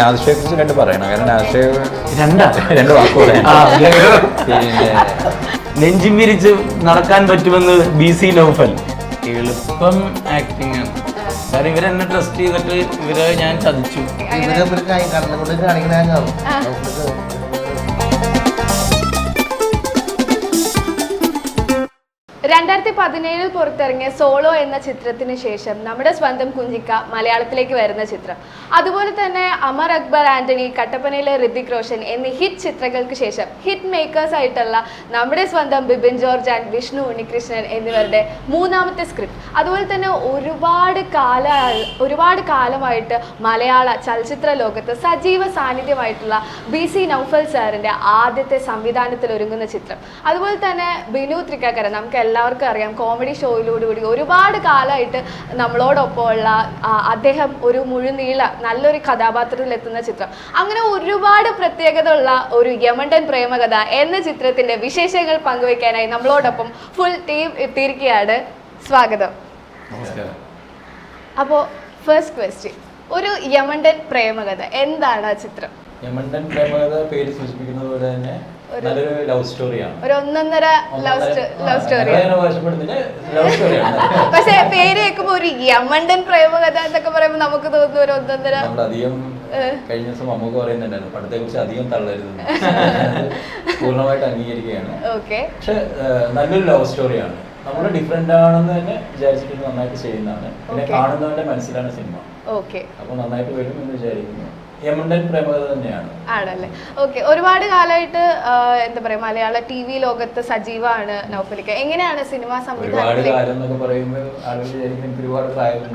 നാദിഷയെ കുറിച്ച് രണ്ട് പറയണം. കാരണം നാദിഷയെ രണ്ടാ? രണ്ട് വാക്ക് പിന്നെ നെഞ്ചും വിരിച്ച് നടക്കാൻ പറ്റുമെന്ന് ബി സി നൗഫൽ എളുപ്പം ആക്ടിങ് ആണ്. കാരണം ഇവരെന്നെ ട്രസ്റ്റ് ചെയ്തിട്ട് ഇവരെ ഞാൻ ചതിച്ചു. ഇവരെ ഒരു രണ്ടായിരത്തി പതിനേഴിൽ പുറത്തിറങ്ങിയ സോളോ എന്ന ചിത്രത്തിന് ശേഷം നമ്മുടെ സ്വന്തം കുഞ്ചിക്ക മലയാളത്തിലേക്ക് വരുന്ന ചിത്രം. അതുപോലെ തന്നെ അമർ അക്ബർ ആന്റണി കട്ടപ്പനയിലെ ഋതിക് റോഷൻ എന്നീ ഹിറ്റ് ചിത്രങ്ങൾക്ക് ശേഷം ഹിറ്റ് മേക്കേഴ്സ് ആയിട്ടുള്ള നമ്മുടെ സ്വന്തം ബിബിൻ ജോർജ് ആൻഡ് വിഷ്ണു ഉണ്ണികൃഷ്ണൻ എന്നിവരുടെ മൂന്നാമത്തെ സ്ക്രിപ്റ്റ്. അതുപോലെ തന്നെ ഒരുപാട് കാല ഒരുപാട് കാലമായിട്ട് മലയാള ചലച്ചിത്ര ലോകത്ത് സജീവ സാന്നിധ്യമായിട്ടുള്ള ബി സി നൗഫൽ സാറിന്റെ ആദ്യത്തെ സംവിധാനത്തിൽ ഒരുങ്ങുന്ന ചിത്രം. അതുപോലെ തന്നെ ബിനു ത്രിക്കാക്കര നമുക്ക് എല്ലാവർക്കും അറിയാം. കോമഡി ഷോയിലൂടെ കൂടി ഒരുപാട് കാലമായിട്ട് നമ്മളോടൊപ്പമുള്ള അദ്ദേഹം ഒരു മുഴുനീള നല്ലൊരു കഥാപാത്രത്തിൽ എത്തുന്ന ചിത്രം. അങ്ങനെ ഒരുപാട് പ്രത്യേകത ഉള്ള ഒരു യമണ്ടൻ പ്രേമകഥ എന്ന ചിത്രത്തിന്റെ വിശേഷങ്ങൾ പങ്കുവയ്ക്കാനായി നമ്മളോടൊപ്പം ഫുൾ ടീം എത്തിയിരിക്കുകയാണ്. സ്വാഗതം. അപ്പോൾ ഫസ്റ്റ് ക്വസ്റ്റ്യൻ ഒരു യമണ്ടൻ പ്രേമകഥ എന്താണ് ആ ചിത്രം? യമണ്ടൻ പ്രേമകഥ പേര് സൂചിപ്പിക്കുന്നത് പോലെ തന്നെ നല്ലൊരു ലവ് സ്റ്റോറിയാണ് ഒരു ഒന്നൊന്നര ലവ് ലവ് സ്റ്റോറി പക്ഷെ പേര് കേൾക്കുമ്പോ ഒരു യമണ്ടൻ പ്രേമകഥ എന്നൊക്കെ പറയുമ്പോ നമുക്ക് തോന്നുന്നു ഒരു ഒന്നൊന്നര അധികം കഴിഞ്ഞ ദിവസം നമുക്ക് പറയുന്നുണ്ടായിരുന്നു പടത്തെ കുറിച്ച് അധികം തള്ളരുത് പൂർണമായിട്ട് അംഗീകരിക്കുകയാണ്. പക്ഷെ നല്ലൊരു ലവ് സ്റ്റോറിയാണ് നമ്മൾ ഡിഫറെന്റ് ആണെന്ന് തന്നെ വിചാരിച്ചിട്ട് നന്നായിട്ട് ചെയ്യുന്നതാണ്. പിന്നെ. കാണുന്നവന്റെ മനസ്സിലാണ് സിനിമ. അപ്പൊ നന്നായിട്ട് വരും എന്ന് വിചാരിക്കുന്നു. ആണല്ലേ? ഓക്കെ ഒരുപാട് കാലമായിട്ട് എന്താ പറയാ മലയാള ടി വി ലോകത്ത് സജീവമാണ് നൗഫലിക്ക. എങ്ങനെയാണ് സിനിമ സംവിധാനം? സംവിധാനത്തിലേക്ക്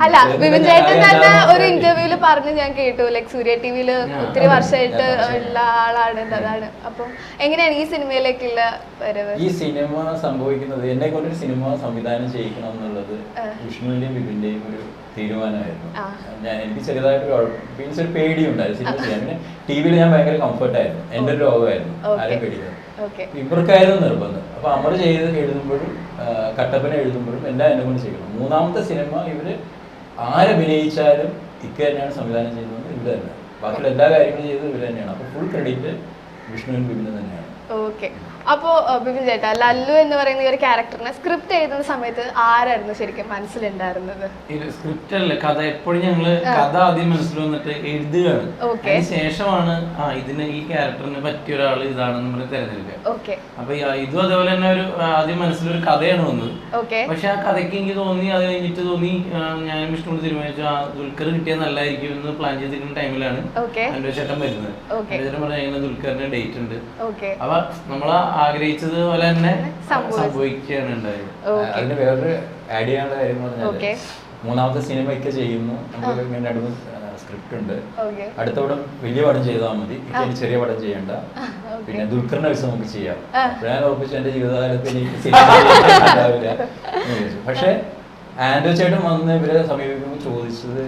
അല്ല വിപിൻ ചേട്ടൻ തന്നെ ഒരു ഇന്റർവ്യൂൽ പറഞ്ഞു ഞാൻ കേട്ടു. ലൈക് സൂര്യ ടി വിയിൽ ഒത്തിരി വർഷമായിട്ട് ഉള്ള ആളാണ് അതാണ് അപ്പം എങ്ങനെയാണ് ഈ സിനിമയിലേക്കുള്ള വരവ്? ഈ സിനിമ സംഭവിക്കുന്നത് എന്നെ കൊണ്ടൊരു സിനിമ സംവിധാനം ചെയ്യിക്കണം എന്നുള്ളത് വിഷ്ണുവിന്റെയും ബിബിന്റെയും ഒരു തീരുമാനമായിരുന്നു. ഞാൻ എനിക്ക് ചെറുതായിട്ട് മീൻസ് ഒരു പേടിയുണ്ടായിരുന്നു സിനിമ ചെയ്യാൻ. പിന്നെ ടി വിയിൽ ഞാൻ ഭയങ്കര കംഫർട്ടായിരുന്നു എന്റെ ഒരു രോഗമായിരുന്നു. ആരും പേടിക്കുന്നത് ഇവർക്കായിരുന്നു നിർബന്ധം. അപ്പൊ അമർ ചെയ്ത് എഴുതുമ്പോഴും കട്ടപ്പന എഴുതുമ്പോഴും എല്ലാം എന്നെ കൊണ്ട് ചെയ്യണം മൂന്നാമത്തെ സിനിമ ഇവർ ആരഭിനയിച്ചാലും ഇക്ക തന്നെയാണ് സംവിധാനം ചെയ്യുന്നത് ഇവർ തന്നെ ബാക്കിയുള്ള എല്ലാ കാര്യങ്ങളും ചെയ്തത് ഇവർ തന്നെയാണ്. അപ്പൊ ഫുൾ ക്രെഡിറ്റ് വിഷ്ണുവിൻ ബിബിന് തന്നെയാണ്. ഓക്കെ. അപ്പോ ബിപിൻ ചേട്ടാ ലല്ലു എന്ന് പറയുന്ന ഈ ഒരു ക്യാരക്ടറിനെ സ്ക്രിപ്റ്റ് എഴുതുന്ന സമയത്ത് ആരായിരുന്നു ശരിക്കും മനസ്സിലുണ്ടായിരുന്നത്? സ്ക്രിപ്റ്റ് അല്ല കഥ എപ്പോഴും ഞങ്ങൾ കഥ ആദ്യം മനസ്സിൽ വന്നിട്ട് എഴുതുകയാണ്. അതിന് ശേഷമാണ് ആ ഇതിന് ഈ ക്യാരക്ടറിന് പറ്റിയ ഒരാൾ ഇതാണെന്ന് നമ്മൾ തിരഞ്ഞെടുക്കുക. ഓക്കെ. അപ്പൊ ഇതും അതേപോലെ തന്നെ ഒരു ആദ്യം മനസ്സിലൊരു കഥയാണ് വന്നത് ഓക്കെ. പക്ഷെ ആ കഥയ്ക്ക് എനിക്ക് തോന്നി അത് കഴിഞ്ഞിട്ട് തോന്നി ഞാൻ ഞാനും വിഷ്ണു തീരുമാനിച്ചു ആ ദുൽഖർ കിട്ടിയാൽ നല്ലതായിരിക്കും എന്ന് പ്ലാൻ ചെയ്തിരിക്കുന്ന ടൈമിലാണ് ചേട്ടൻ വരുന്നത്. ചേട്ടൻ പറഞ്ഞ ദുൽഖറിന്റെ ഡേറ്റ് ഉണ്ട്. അപ്പൊ നമ്മൾ ആഗ്രഹിച്ചത് പോലെ തന്നെ. സംഭവിക്കുകയാണ് ഉണ്ടായത് അതിന് വേറൊരു ആഡ് ചെയ്യാനുള്ള കാര്യം. പറഞ്ഞാൽ മൂന്നാമത്തെ സിനിമ ഒക്കെ ചെയ്യുന്നു. നമുക്ക് ഇങ്ങനെ രണ്ട് സ്ക്രിപ്റ്റ് ഉണ്ട്. ഓക്കെ. അടുത്ത പടം വലിയ പടം ചെയ്താൽ മതി. ഇപ്പൊ ഇനി ചെറിയ പടം ചെയ്യണ്ട. പിന്നെ ദുൽഖറിന്റെ വെച്ച് നമുക്ക് ചെയ്യാം. ഞാൻ ഉറപ്പിച്ചു എന്റെ ജീവിതകാലത്ത് എനിക്ക് ഉണ്ടാവില്ല പക്ഷെ ആൻഡോ ചേട്ടൻ വന്ന് ഇവരെ സമീപിക്കുമ്പോൾ ചോദിച്ചത്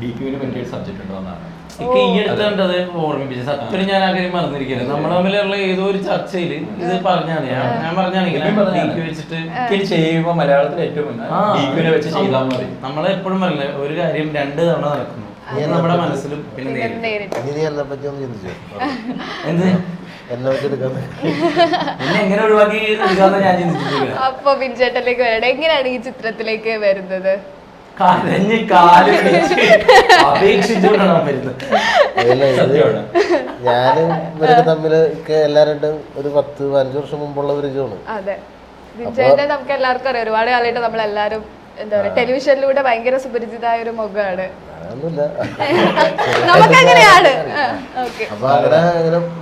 ഡി പി പറ്റിയ സബ്ജക്ട് ഉണ്ടോ എന്നാണ്. ഇക്ക് ഈ അടുത്ത് കണ്ടത് ഓർമ്മിപ്പിച്ചു. സത്യം ഞാൻ ആ കാര്യം മറന്നിരിക്കുന്നത് നമ്മൾ തമ്മിലുള്ള ഏതോ ഒരു ചർച്ചയിൽ ഇത് പറഞ്ഞാണ് ഞാൻ ഞാൻ പറഞ്ഞാണെങ്കിൽ വെച്ചിട്ട് ചെയ്യുമ്പോൾ മലയാളത്തിൽ ഏറ്റവും വെച്ച് ചെയ്താൽ മതി. നമ്മളെപ്പോഴും പറയില്ല ഒരു കാര്യം രണ്ട് തവണ നടക്കുന്നു. നമ്മുടെ മനസ്സിലും പിന്നെ നേരിട്ട്. എന്ത്? അപ്പൊ ബിൻചേട്ടനിലേക്ക് വരണം എങ്ങനെയാണ് ഈ ചിത്രത്തിലേക്ക് വരുന്നത്? കരഞ്ഞ് കാൽ അപേക്ഷിച്ചുകൊണ്ടാണ്. ഞാനും ഇവരൊക്കെ തമ്മിൽ ഒക്കെ എല്ലാവരും ഒരു പത്ത് പതിനഞ്ച് വർഷം മുമ്പുള്ള പരിചയമാണ് അതെ. ബിൻചേട്ടനെ നമുക്ക് എല്ലാവർക്കും അറിയാം. ഒരുപാട് കാലമായിട്ട് നമ്മളെല്ലാരും എന്താ പറയാ ടെലിവിഷനിലൂടെ ഭയങ്കര സുപരിചിതമായ ഒരു മുഖമാണ് നമുക്കങ്ങനെയാണ്. അപ്പൊ അങ്ങനെ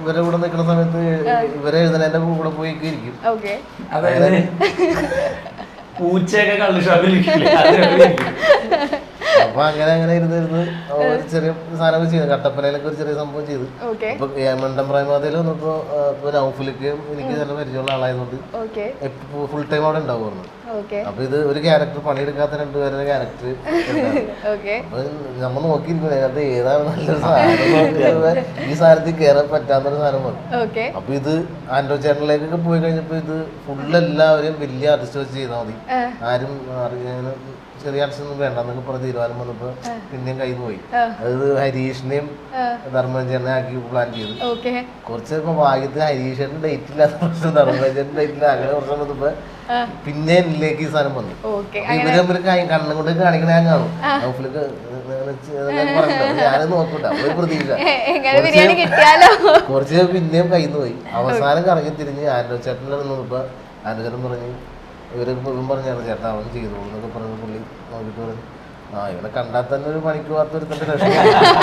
ഇവരെ കൂടെ നിൽക്കുന്ന സമയത്ത് ഇവരെ എഴുതുന്നതിന്റെ കൂടെ പോയി ഇരിക്കും പൂച്ചയൊക്കെ കള്ളു ഷാപ്പിൽ. അപ്പൊ അങ്ങനെ അങ്ങനെ ഇരുന്ന് ഇരുന്ന് ഒരു ചെറിയ സാധനമൊക്കെ ചെയ്തു. കട്ടപ്പനയിലൊക്കെ ഒരു ചെറിയ സംഭവം ചെയ്തു. ഓക്കെ. ഇപ്പൊ മണ്ടം പ്രേമതയിൽ വന്നപ്പോ ഇപ്പൊ നൗഫലിക്കും എനിക്ക് നല്ല പരിചയമുള്ള ആളായതുകൊണ്ട് ഫുൾ ടൈം അവിടെ ഉണ്ടാവുന്നു അപ്പൊ ഇത് ഒരു ക്യാരക്ടർ പണിയെടുക്കാത്ത രണ്ടുപേരുടെ ക്യാരക്ടർ അപ്പൊ നമ്മൾ നോക്കിയിരിക്കുന്നത് അത് ഏതാണ് നല്ലൊരു സാധനം ഈ സാധനത്തിൽ കയറാൻ പറ്റാത്തൊരു സാധനം വന്നു അപ്പൊ ഇത് ആൻഡ്രോ ചാനലിലേക്കൊക്കെ പോയി കഴിഞ്ഞപ്പോ ഇത് ഫുൾ എല്ലാവരെയും വലിയ ആർട്ടിസ്റ്റ് വെച്ച് ചെയ്താൽ മതി. ആരും അറിയാൻ ചെറിയ ആർട്സ് വേണ്ട എന്നൊക്കെ പറഞ്ഞ തീരുമാനം വന്നപ്പോ പിന്നെയും കൈ പോയി. അത് ഹരീഷിനെയും ധർമ്മജനെ ആക്കി പ്ലാൻ ചെയ്തു. കുറച്ച് ഭാഗ്യത്തിന് ഹരീഷന്റെ ഡേറ്റ് ഇല്ലാത്ത പ്രശ്നം ധർമ്മജന്റെ ഡേറ്റ് ഇല്ല അങ്ങനെ പ്രശ്നം വന്നപ്പോ പിന്നെ എന്നിലേക്ക് ഈ സാധനം വന്നു. ഇവർ കാ- കണ്ണും കൊണ്ട് കാണിക്കണ ഞാൻ കാണും. ഔഫിലൊക്കെ ഞാനത് നോക്കൂട്ട. ഒരു പ്രതീക്ഷ. കുറച്ച് പിന്നെയും കയ്യിൽ നിന്ന് പോയി. അവസാനം കറങ്ങി തിരിഞ്ഞ് ആൻഡോ ചേട്ടന്റെ നിന്നപ്പോ ആൻഡോ ചേട്ടൻ പറഞ്ഞു ഇവർ ഇവൻ പറഞ്ഞാണ് ചേട്ടാ അവൻ ചെയ്തു എന്നൊക്കെ പറഞ്ഞ പുള്ളി നോക്കിട്ട് പറഞ്ഞു. ആ ഇവനെ കണ്ടാൽ തന്നെ ഒരു മണിക്ക് പോകാത്തൊരുത്തന്റെ ലക്ഷണം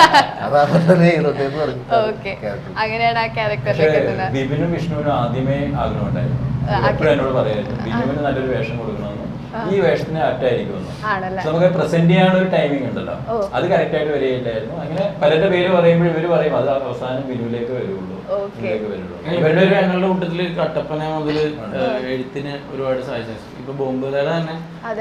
അതാണ് തന്നെ ചെയ്തോട്ടെ എന്ന് പറഞ്ഞു. അങ്ങനെയാണ് ആ ക്യാരക്ടറിലേക്ക് വിഷ്ണുവിനും ആദ്യമേ ആഗ്രഹമുണ്ടായിരുന്നു എപ്പോഴും എന്നോട് പറയായിരുന്നു ബിബിന് നല്ലൊരു വേഷം കൊടുക്കണമെന്ന്. ഈ വേഷത്തിന് ആപ്റ്റായിരിക്കുമെന്ന് ആണല്ലേ? നമുക്ക് പ്രസന്റ് ചെയ്യാനുള്ള ഒരു ടൈമിംഗ് ഉണ്ടല്ലോ. അത് കറക്റ്റ് ആയിട്ട് വരികയില്ലായിരുന്നു. അങ്ങനെ പലരുടെ പേര് പറയുമ്പോൾ ഇവർ പറയും അത് അവസാനം ബിനുവിലേക്ക് വരുള്ളൂ ഇവരുടെ ഒരു ഞങ്ങളുടെ കൂട്ടത്തിൽ കട്ടപ്പന മുതൽ എഴുത്തിന് ഒരുപാട് സഹായിച്ചു. ഇപ്പൊ ബോംബുകാര തന്നെ.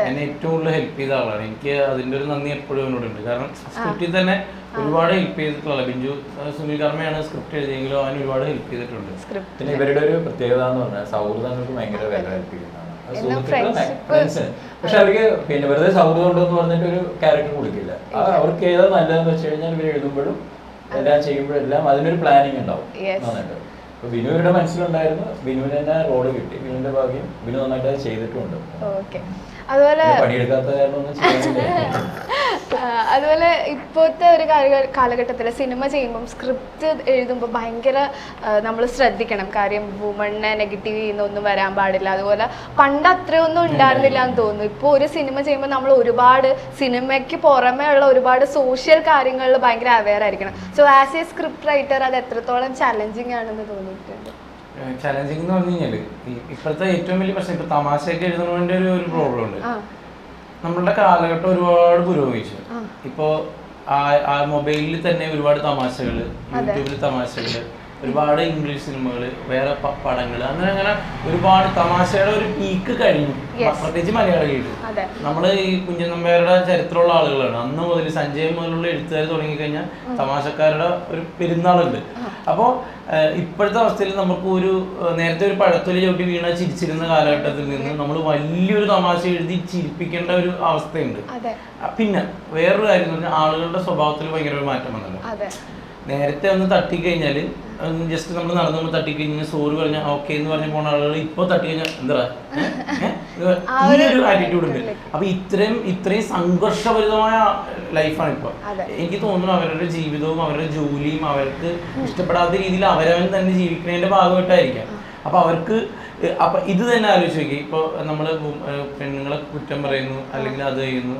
എന്നെ ഏറ്റവും കൂടുതൽ ഹെൽപ്പ് ചെയ്ത ആളാണ്. എനിക്ക് അതിന്റെ ഒരു നന്ദി എപ്പോഴും എന്നോടുണ്ട് കാരണം സ്ക്രിപ്റ്റിൽ തന്നെ ഒരുപാട് ഹെൽപ്പ് ചെയ്തിട്ടുള്ള ബിഞ്ചു സുനിൽ കർമ്മയാണ് സ്ക്രിപ്റ്റ് എഴുതിയെങ്കിലും അവൻ ഒരുപാട് ഹെൽപ്പ് ചെയ്തിട്ടുണ്ട്. പിന്നെ ഇവരുടെ ഒരു പ്രത്യേകത എന്ന് പറഞ്ഞാൽ സൗഹൃദങ്ങൾക്ക് ഭയങ്കര വില കൽപ്പിക്കുന്നതാണ് പക്ഷെ അവർക്ക് പിന്നെ വെറുതെ സൗഹൃദം ഉണ്ടെന്ന് പറഞ്ഞിട്ട് ഒരു ക്യാരക്ടർ കൊടുക്കില്ല. അവർക്ക് ഏതാ നല്ലതെന്ന് വെച്ച് കഴിഞ്ഞാൽ ഇവർ എഴുതുമ്പോഴും എല്ലാം ചെയ്യുമ്പോഴും എല്ലാം അതിനൊരു പ്ലാനിങ് ഉണ്ടാവും. നന്നായിട്ട്. ബിനുവിന്റെ മനസ്സിലുണ്ടായിരുന്നു ബിനുവിന് തന്നെ റോൾ കിട്ടി. ബിനുവിന്റെ ഭാഗ്യം ബിനു നന്നായിട്ട് ചെയ്തിട്ടുമുണ്ട്. ഓക്കെ അതുപോലെ അതുപോലെ ഇപ്പോഴത്തെ ഒരു കാലഘട്ടത്തിൽ സിനിമ ചെയ്യുമ്പം സ്ക്രിപ്റ്റ് എഴുതുമ്പോൾ ഭയങ്കര നമ്മൾ ശ്രദ്ധിക്കണം. കാര്യം വുമണിനെ നെഗറ്റീവ് ചെയ്യുന്ന ഒന്നും വരാൻ പാടില്ല. അതുപോലെ പണ്ട് അത്രയൊന്നും ഉണ്ടായിരുന്നില്ല എന്ന് തോന്നുന്നു. ഇപ്പോൾ ഒരു സിനിമ ചെയ്യുമ്പോൾ നമ്മൾ ഒരുപാട് സിനിമയ്ക്ക് പുറമേ ഉള്ള ഒരുപാട് സോഷ്യൽ കാര്യങ്ങളിൽ ഭയങ്കര അവെയർ ആയിരിക്കണം. So as a script writer അത് എത്രത്തോളം ചലഞ്ചിങ് ആണെന്ന് തോന്നിയിട്ടുണ്ട്. ചലഞ്ചിങ് എന്ന് പറഞ്ഞു കഴിഞ്ഞാൽ ഇപ്പോഴത്തെ ഏറ്റവും വലിയ പ്രശ്നം ഇപ്പൊ തമാശയൊക്കെ എഴുതുന്നതിന്റെ ഒരു ഒരു പ്രോബ്ലം ഉണ്ട്. നമ്മളുടെ കാലഘട്ടം ഒരുപാട് പുരോഗമിച്ചു. ഇപ്പോ ആ- മൊബൈലിൽ തന്നെ ഒരുപാട് തമാശകൾ അതെ. യൂട്യൂബിൽ തമാശകൾ ഒരുപാട് ഇംഗ്ലീഷ് സിനിമകൾ വേറെ പടങ്ങൾ അങ്ങനെ അങ്ങനെ ഒരുപാട് തമാശയുടെ ഒരു പീക്ക് കഴിഞ്ഞു. പ്രത്യേകിച്ച് മലയാളികൾ അതെ. നമ്മൾ ഈ കുഞ്ഞൻ നമ്പ്യാരുടെ ചരിത്രമുള്ള ആളുകളാണ്. അന്ന് മുതൽ സഞ്ജയ് മുതലുള്ള എഴുത്തുകാർ തുടങ്ങിക്കഴിഞ്ഞാൽ തമാശക്കാരുടെ ഒരു പെരുന്നാളുണ്ട്. അപ്പോൾ ഇപ്പോഴത്തെ അവസ്ഥയിൽ നമുക്ക് ഒരു നേരത്തെ ഒരു പഴത്തൊലി ചവിട്ടി വീണ ചിരിച്ചിരുന്ന കാലഘട്ടത്തിൽ നിന്ന് നമ്മൾ വലിയൊരു തമാശ എഴുതി ചിരിപ്പിക്കേണ്ട ഒരു അവസ്ഥയുണ്ട്. പിന്നെ വേറൊരു കാര്യം എന്ന് പറഞ്ഞാൽ ആളുകളുടെ സ്വഭാവത്തിൽ ഭയങ്കര ഒരു മാറ്റം വന്നല്ലോ. നേരത്തെ ഒന്ന് തട്ടിക്കഴിഞ്ഞാൽ ജസ്റ്റ് നമ്മൾ നടന്നു നമ്മൾ തട്ടി കഴിഞ്ഞാൽ സോറി പറഞ്ഞ ഓക്കെ എന്ന് പറഞ്ഞു പോണ ആളുകൾ ഇപ്പൊ തട്ടി കഴിഞ്ഞാൽ എന്താ ഈ ഒരു ആറ്റിറ്റ്യൂഡ് ഉണ്ട്. അപ്പൊ ഇത്രയും ഇത്രയും സംഘർഷഭരിതമായ ലൈഫാണ് ഇപ്പൊ. എനിക്ക് തോന്നുന്നു അവരുടെ ജീവിതവും അവരുടെ ജോലിയും അവർക്ക് ഇഷ്ടപ്പെടാത്ത രീതിയിൽ അവരവൻ തന്നെ ജീവിക്കുന്നതിന്റെ ഭാഗമായിട്ടായിരിക്കാം. അപ്പൊ അവർക്ക് അപ്പൊ ഇത് തന്നെ ആലോചിച്ച് നോക്കി ഇപ്പൊ നമ്മൾ പെണ്ണുങ്ങളെ കുറ്റം പറയുന്നു അല്ലെങ്കിൽ അത് ചെയ്യുന്നു.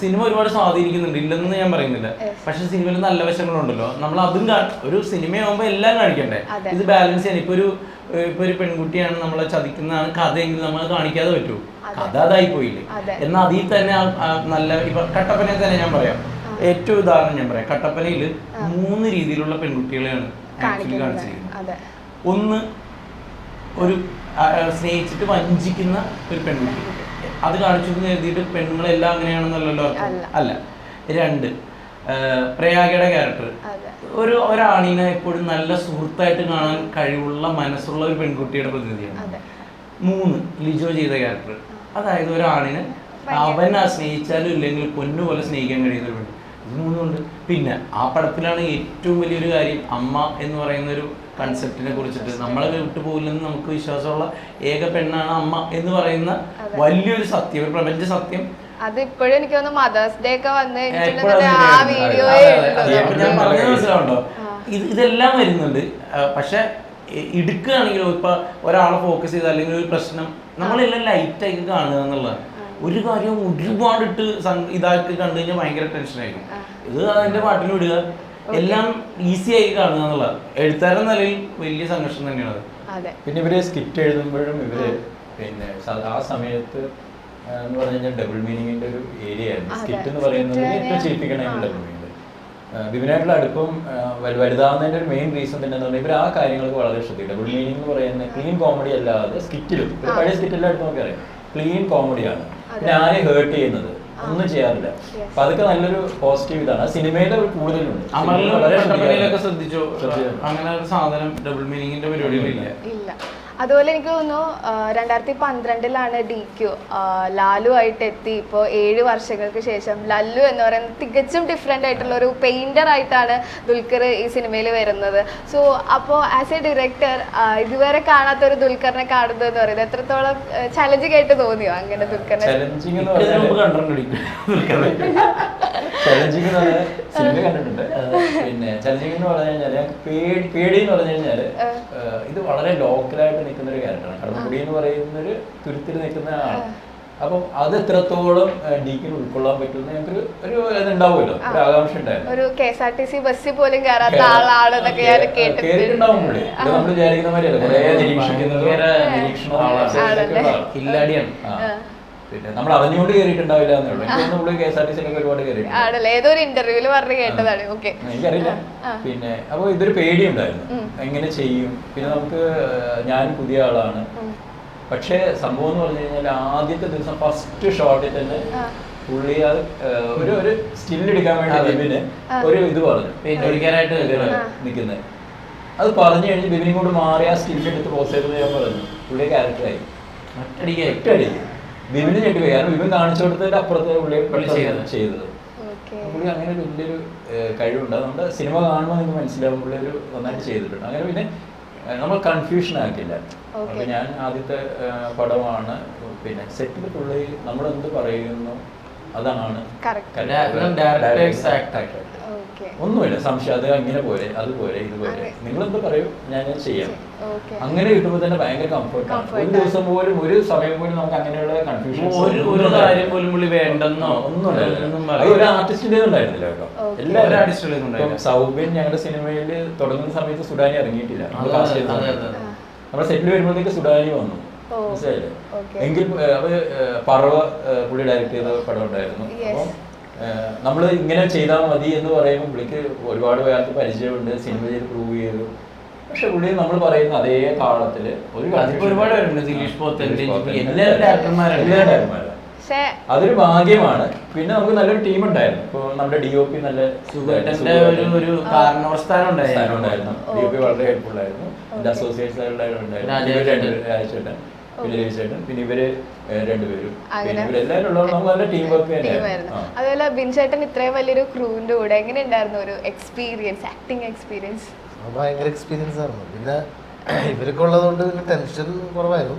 സിനിമ ഒരുപാട് സ്വാധീനിക്കുന്നുണ്ട്. ഇല്ലെന്ന് ഞാൻ പറയുന്നില്ല. പക്ഷെ സിനിമയിൽ നല്ല വശങ്ങളുണ്ടല്ലോ. നമ്മൾ അതും ഒരു സിനിമയാകുമ്പോൾ എല്ലാം കാണിക്കണ്ടേ? ഇത് ബാലൻസ് ചെയ്യാൻ ഇപ്പൊ ഒരു ഇപ്പൊ ഒരു പെൺകുട്ടിയാണ് നമ്മളെ ചതിക്കുന്നതാണ് കഥയെങ്കിൽ നമ്മൾ കാണിക്കാതെ പറ്റൂ. കഥ അതായി പോയില്ലേ. എന്നാൽ അതിൽ തന്നെ നല്ല ഇപ്പൊ കട്ടപ്പനെ തന്നെ ഞാൻ പറയാം. ഏറ്റവും ഉദാഹരണം ഞാൻ പറയാം. കട്ടപ്പനയിൽ മൂന്ന് രീതിയിലുള്ള പെൺകുട്ടികളെയാണ് ആക്ച്വലി കാണിച്ചിരിക്കുന്നത്. ഒന്ന് ഒരു സ്നേഹിച്ചിട്ട് വഞ്ചിക്കുന്ന ഒരു പെൺകുട്ടി. അത് കാണിച്ചു എന്ന് കരുതിയിട്ട് പെണ്ണുങ്ങളെല്ലാം അങ്ങനെയാണെന്നല്ലല്ലോ അർത്ഥം. അല്ല. രണ്ട് പ്രയാഗയുടെ ക്യാരക്ടർ ഒരു ഒരാണിനെ എപ്പോഴും നല്ല സുഹൃത്തായിട്ട് കാണാൻ കഴിവുള്ള മനസ്സുള്ള ഒരു പെൺകുട്ടിയുടെ പ്രതിനിധിയാണ്. മൂന്ന് ലിജോ ചെയ്ത ക്യാരക്ടർ അതായത് ഒരാണിന് അവൻ ആ സ്നേഹിച്ചാലും ഇല്ലെങ്കിൽ പൊന്നു പോലെ സ്നേഹിക്കാൻ കഴിയുന്ന ഒരു പെണ്ണ് ഇത് മൂന്നുണ്ട് പിന്നെ ആ പടത്തിലാണ് ഏറ്റവും വലിയൊരു കാര്യം അമ്മ എന്ന് പറയുന്ന ഒരു കൺസെപ്റ്റിനെ കുറിച്ചിട്ട്. നമ്മളെ വിട്ടു പോകില്ലെന്ന് നമുക്ക് വിശ്വാസമുള്ള ഏക പെണ്ണാണ് അമ്മ എന്ന് പറയുന്ന വലിയൊരു സത്യം ഒരു പ്രപഞ്ച സത്യം. അത് ഇപ്പോഴും എനിക്ക് തോന്നുന്നു മദേഴ്സ് ഡേ ഒക്കെ വന്ന് ആ ഞാൻ പറഞ്ഞ മനസ്സിലാവുണ്ടോ? ഇത് ഇതെല്ലാം വരുന്നുണ്ട്. പക്ഷെ ഇടുക്കുകയാണെങ്കിലും ഇപ്പൊ ഒരാളെ ഫോക്കസ് ചെയ്ത് അല്ലെങ്കിൽ ഒരു പ്രശ്നം നമ്മളെല്ലാം ലൈറ്റായി കാണുക എന്നുള്ളതാണ്. ഒരു കാര്യം ഒരുപാട് ഇട്ട് സം- ഇതാക്കി കണ്ടു കഴിഞ്ഞാൽ ഭയങ്കര ടെൻഷനായിരിക്കും ഇത് അതിന്റെ പാട്ടിന് വിടുക. എല്ലാം ഈസി ആയി കാണുക എന്നുള്ള എഴുത്താരൻ നിലയിൽ വലിയ സംഘർഷം തന്നെയാണ് അതെ. പിന്നെ ഇവർ സ്കിറ്റ് എഴുതുമ്പോഴും ഇവർ പിന്നെ ആ സമയത്ത് എന്ന് പറഞ്ഞു കഴിഞ്ഞാൽ ഡബിൾ മീനിങ്ങിന്റെ ഒരു ഏരിയ ആയിരുന്നു. സ്കിറ്റ് എന്ന് പറയുന്നത് ഏറ്റവും ചെയ്യിപ്പിക്കണമെങ്കിൽ ചിരിപ്പിക്കണമെങ്കിൽ ഡബിൾ മീനിങ് ബിബിനായിട്ടുള്ള അടുപ്പം വലുതാവുന്നതിന്റെ ഒരു മെയിൻ റീസൺ തന്നെ എന്ന് പറഞ്ഞാൽ ഇവർ ആ കാര്യങ്ങൾക്ക് വളരെ ശ്രദ്ധിക്കും ഡബിൾ മീനിങ് എന്ന് പറയുന്നത് ക്ലീൻ കോമഡി അല്ലാതെ സ്കിറ്റിലും പഴയ പഴയ സ്കിറ്റെല്ലാം എടുത്ത് നോക്കിയറിയാം ക്ലീൻ കോമഡിയാണ് പിന്നെ ആരെ ഹേർട്ട് ചെയ്യുന്നത്? ഒന്നും ചെയ്യാറില്ല. അപ്പൊ അതൊക്കെ നല്ലൊരു പോസിറ്റീവ് ഇതാണ്. ആ സിനിമയിലെ ഒരു കൂടുതലുണ്ട്. ശ്രദ്ധിച്ചോ. അങ്ങനെ ഒരു സാധനം ഡബിൾ മീനിങ്ങിന്റെ പരിപാടികളില്ല. ഇല്ല. അതുപോലെ എനിക്ക് തോന്നുന്നു രണ്ടായിരത്തി പന്ത്രണ്ടിലാണ് ഡി ക്യു ലാലു ആയിട്ട് എത്തി. ഇപ്പോൾ ഏഴ് വർഷങ്ങൾക്ക് ശേഷം ലല്ലു എന്ന് പറയുന്നത് തികച്ചും ഡിഫറെന്റ് ആയിട്ടുള്ള ഒരു പെയിന്റർ ആയിട്ടാണ് ദുൽഖർ ഈ സിനിമയിൽ വരുന്നത്. സോ അപ്പോൾ ആസ് എ ഡയറക്ടർ ഇതുവരെ കാണാത്ത ഒരു ദുൽഖറിനെ കാണുന്നത് എന്ന് പറയുന്നത് എത്രത്തോളം ചലഞ്ചിങ് ആയിട്ട് തോന്നിയോ അങ്ങനെ ദുൽഖറിനെ? ചലഞ്ചിങ് എന്ന് പറഞ്ഞാൽ കണ്ടിട്ടുണ്ട് ചലഞ്ചിങ് എന്ന് പറഞ്ഞാൽ സിനിമ കണ്ടിട്ടുണ്ട്. പിന്നെ ചലഞ്ചിങ് എന്ന് പറഞ്ഞു കഴിഞ്ഞാൽ പേടി എന്ന് പറഞ്ഞു കഴിഞ്ഞാൽ ഇത് വളരെ ലോക്കലായിട്ട് നിൽക്കുന്ന ഒരു ക്യാരക്ടറാണ് കടമ്പുടി എന്ന് പറയുന്ന ഒരു തുരുത്തിൽ നിൽക്കുന്ന ആളാണ്. അപ്പം അത് എത്രത്തോളം ഡീക്കിന് ഉൾക്കൊള്ളാൻ പറ്റുമെന്ന് ഞങ്ങൾക്ക് ഒരു ഇതുണ്ടാവുമല്ലോ ഒരു ആകാംക്ഷ ഉണ്ടായിരുന്നു. ഒരു K S R T C ബസ്സിൽ പോലും കയറാത്ത ആളാണെന്നൊക്കെ ഞാൻ കേട്ടിട്ടുണ്ട്. കേട്ടിട്ടുണ്ടാവും പുള്ളി ഇത് നമ്മൾ വിചാരിക്കുന്ന മാതിരിയല്ല. കുറേ നിരീക്ഷിക്കുന്നത് ആളാണ്. കില്ലാടിയാണ്. പിന്നെ നമ്മൾ അറിഞ്ഞുകൊണ്ട് കയറിയിട്ടുണ്ടാവില്ല എന്നേ ഉള്ളൂ. എനിക്ക് തോന്നുന്നു പുള്ളി കെ എസ് ആർ ടി സിയിലൊക്കെ ഒരുപാട് കയറിയിട്ടുണ്ട് ആണല്ലേ? ഏതോ ഒരു ഇന്റർവ്യൂവിൽ പറഞ്ഞു കേട്ടതാണ്. ഓക്കെ എനിക്കറിയില്ല. പിന്നെ അപ്പോൾ ഇതൊരു പേടിയുണ്ടായിരുന്നു. എങ്ങനെ ചെയ്യും? പിന്നെ നമുക്ക് ഞാൻ പുതിയ ആളാണ്. പക്ഷേ സംഭവം എന്ന് പറഞ്ഞു കഴിഞ്ഞാൽ ആദ്യത്തെ ദിവസം ഫസ്റ്റ് ഷോട്ടിൽ തന്നെ പുള്ളി അത് ഒരു ഒരു സ്റ്റിൽ എടുക്കാൻ വേണ്ടി ബിബിന് ഒരു ഇത് പറഞ്ഞു. പെയിന്റ് അടിക്കാനായിട്ട് നിൽക്കുന്നത്. അത് പറഞ്ഞു കഴിഞ്ഞ് ബിബിനെ കൊണ്ട് മാറി ആ സ്റ്റിൽ എടുത്ത് പോസ് ചെയ്തത് ഞാൻ പറഞ്ഞു. പുള്ളിയെ ക്യാരക്ടറായി ഒറ്റടിക്കായി ഒറ്റയടി ചെട്ടി പോയി. കാരണം ബിബിൻ കാണിച്ചു കൊടുത്തതിന്റെ അപ്പുറത്ത് പുള്ളി പെട്ടെന്ന് ചെയ്തത്. പുള്ളി അങ്ങനെ ഒരു വലിയൊരു കഴിവുണ്ട്. നമ്മുടെ സിനിമ കാണുമ്പോൾ നിങ്ങൾക്ക് മനസ്സിലാവും പുള്ളി ഒരു നന്നായിട്ട് ചെയ്തിട്ടുണ്ട്. അങ്ങനെ പിന്നെ നമ്മൾ കൺഫ്യൂഷൻ ആക്കില്ല. അപ്പൊ ഞാൻ ആദ്യത്തെ പടമാണ് പിന്നെ സെറ്റിൽ പുള്ളി നമ്മൾ എന്ത് പറയുന്നു അതാണ് ആയിട്ട് act. ഓക്കെ ഒന്നുമില്ല സംശയം അത് അങ്ങനെ പോലെ അതുപോലെ ഇതുപോലെ പോരെ. നിങ്ങൾ എന്ത് പറയും? ഞാൻ ചെയ്യാം. അങ്ങനെ കിട്ടുമ്പോൾ തന്നെ ഭയങ്കര കംഫർട്ട് Comfort ഒരു ദിവസം പോലും ഒരു സമയം പോലും നമുക്ക് അങ്ങനെയുള്ള കൺഫ്യൂഷൻ ഒരു ഒരു കാര്യം പോലും പുള്ളി വേണ്ടെന്നോ? ഒന്നും ഒരു. ആർട്ടിസ്റ്റിന്റെ ഉണ്ടായിരുന്നില്ല കേട്ടോ. എല്ലാവരും ആർട്ടിസ്റ്റുകളും സൗബിൻ ഞങ്ങളുടെ സിനിമയിൽ തുടങ്ങുന്ന സമയത്ത് സുഡാനി ഇറങ്ങിയിട്ടില്ല. നമ്മൾ അതെ, cast അതെ, അതെ. നമ്മുടെ സെറ്റിൽ വരുമ്പോഴത്തേക്ക് സുഡാനി വന്നു. ഓ. മനസ്സിലായില്ലേ. എങ്കിൽ അവർ അത് പറവ പുള്ളി ഡയറക്ട് ചെയ്ത പടം ഉണ്ടായിരുന്നു. Yes. അപ്പം നമ്മൾ ഇങ്ങനെ ചെയ്താൽ മതി എന്ന് പറയുമ്പോൾ പുള്ളിക്ക് ഒരുപാട് പേർക്ക് പരിചയമുണ്ട് സിനിമ ചെയ്ത് പ്രൂവ് ചെയ്തു പക്ഷെ പുള്ളി നമ്മൾ പറയുന്ന അതേ താളത്തിൽ ഒരു ഒരുപാട് പേരുണ്ട്. ദിലീഷ്. എല്ലാ. എല്ലാ ഡയറക്ടർമാരും. അതൊരു ഭാഗ്യമാണ് പിന്നെ നമുക്ക് നല്ലൊരു ടീം ഉണ്ടായിരുന്നു ഇപ്പൊ നമ്മുടെ ഡി ഒ പി നല്ല സുഖമായിട്ട് ഒരു ഒരു കാരണവസ്ഥാനം സ്ഥാനം ഉണ്ടായിരുന്നു ഉണ്ടായിരുന്നു ഡി ഒ പി വളരെ ഹെൽപ്ഫുൾ ആയിരുന്നു എന്റെ അസോസിയേറ്റ്സ് ഉണ്ടായിരുന്നു രാജേട്ടൻ. പിന്നെ രവിചേട്ടൻ പിന്നെ ഇവർ രണ്ടുപേരും. ഇവരെല്ലാവരും നമുക്ക് നല്ല ടീം വർക്ക് തന്നെയായിരുന്നു. അതുപോലെ ബിൻചേട്ടൻ ഇത്രയും വലിയൊരു ക്രൂവിന്റെ കൂടെ എങ്ങനെ ഉണ്ടായിരുന്നു ഒരു എക്സ്പീരിയൻസ് ആക്ടിങ് എക്സ്പീരിയൻസ് ഭയങ്കര എക്സ്പീരിയൻസ് ആയിരുന്നു. പിന്നെ ഇവരൊക്കെ ഉള്ളതുകൊണ്ട് പിന്നെ ടെൻഷൻ കുറവായിരുന്നു.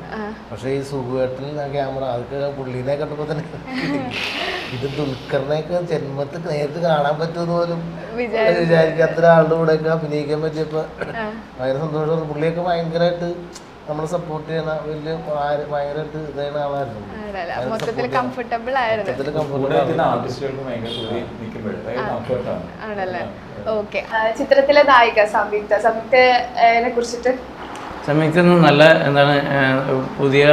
പക്ഷേ ഈ സുഖുവേട്ടൻ ക്യാമറ അതൊക്കെ പുള്ളീനെ കണ്ടപ്പോൾ തന്നെ ഇത് ദുൽഖറിനെയൊക്കെ ജന്മത്തിൽ നേരിട്ട് കാണാൻ പറ്റുമെന്ന് പോലും. വിചാരിക്കാത്ത ഒരാളുടെ കൂടെയൊക്കെ അഭിനയിക്കാൻ പറ്റിയപ്പോൾ ഭയങ്കര സന്തോഷം പുള്ളിയൊക്കെ ഭയങ്കരമായിട്ട് നമ്മളെ സപ്പോർട്ട് ചെയ്യുന്ന വലിയ ഭയങ്കര ഭയങ്കരമായിട്ട് ഇതായ ആളായിരുന്നു. മൊത്തത്തിൽ കംഫർട്ടബിൾ ആയിരുന്നു. ആണല്ലേ? ഓക്കെ. ചിത്രത്തിലെ നായിക സംയുക്ത സംയുക്തനെ കുറിച്ചിട്ട്? സംയുക്ത നല്ല എന്താണ് പുതിയ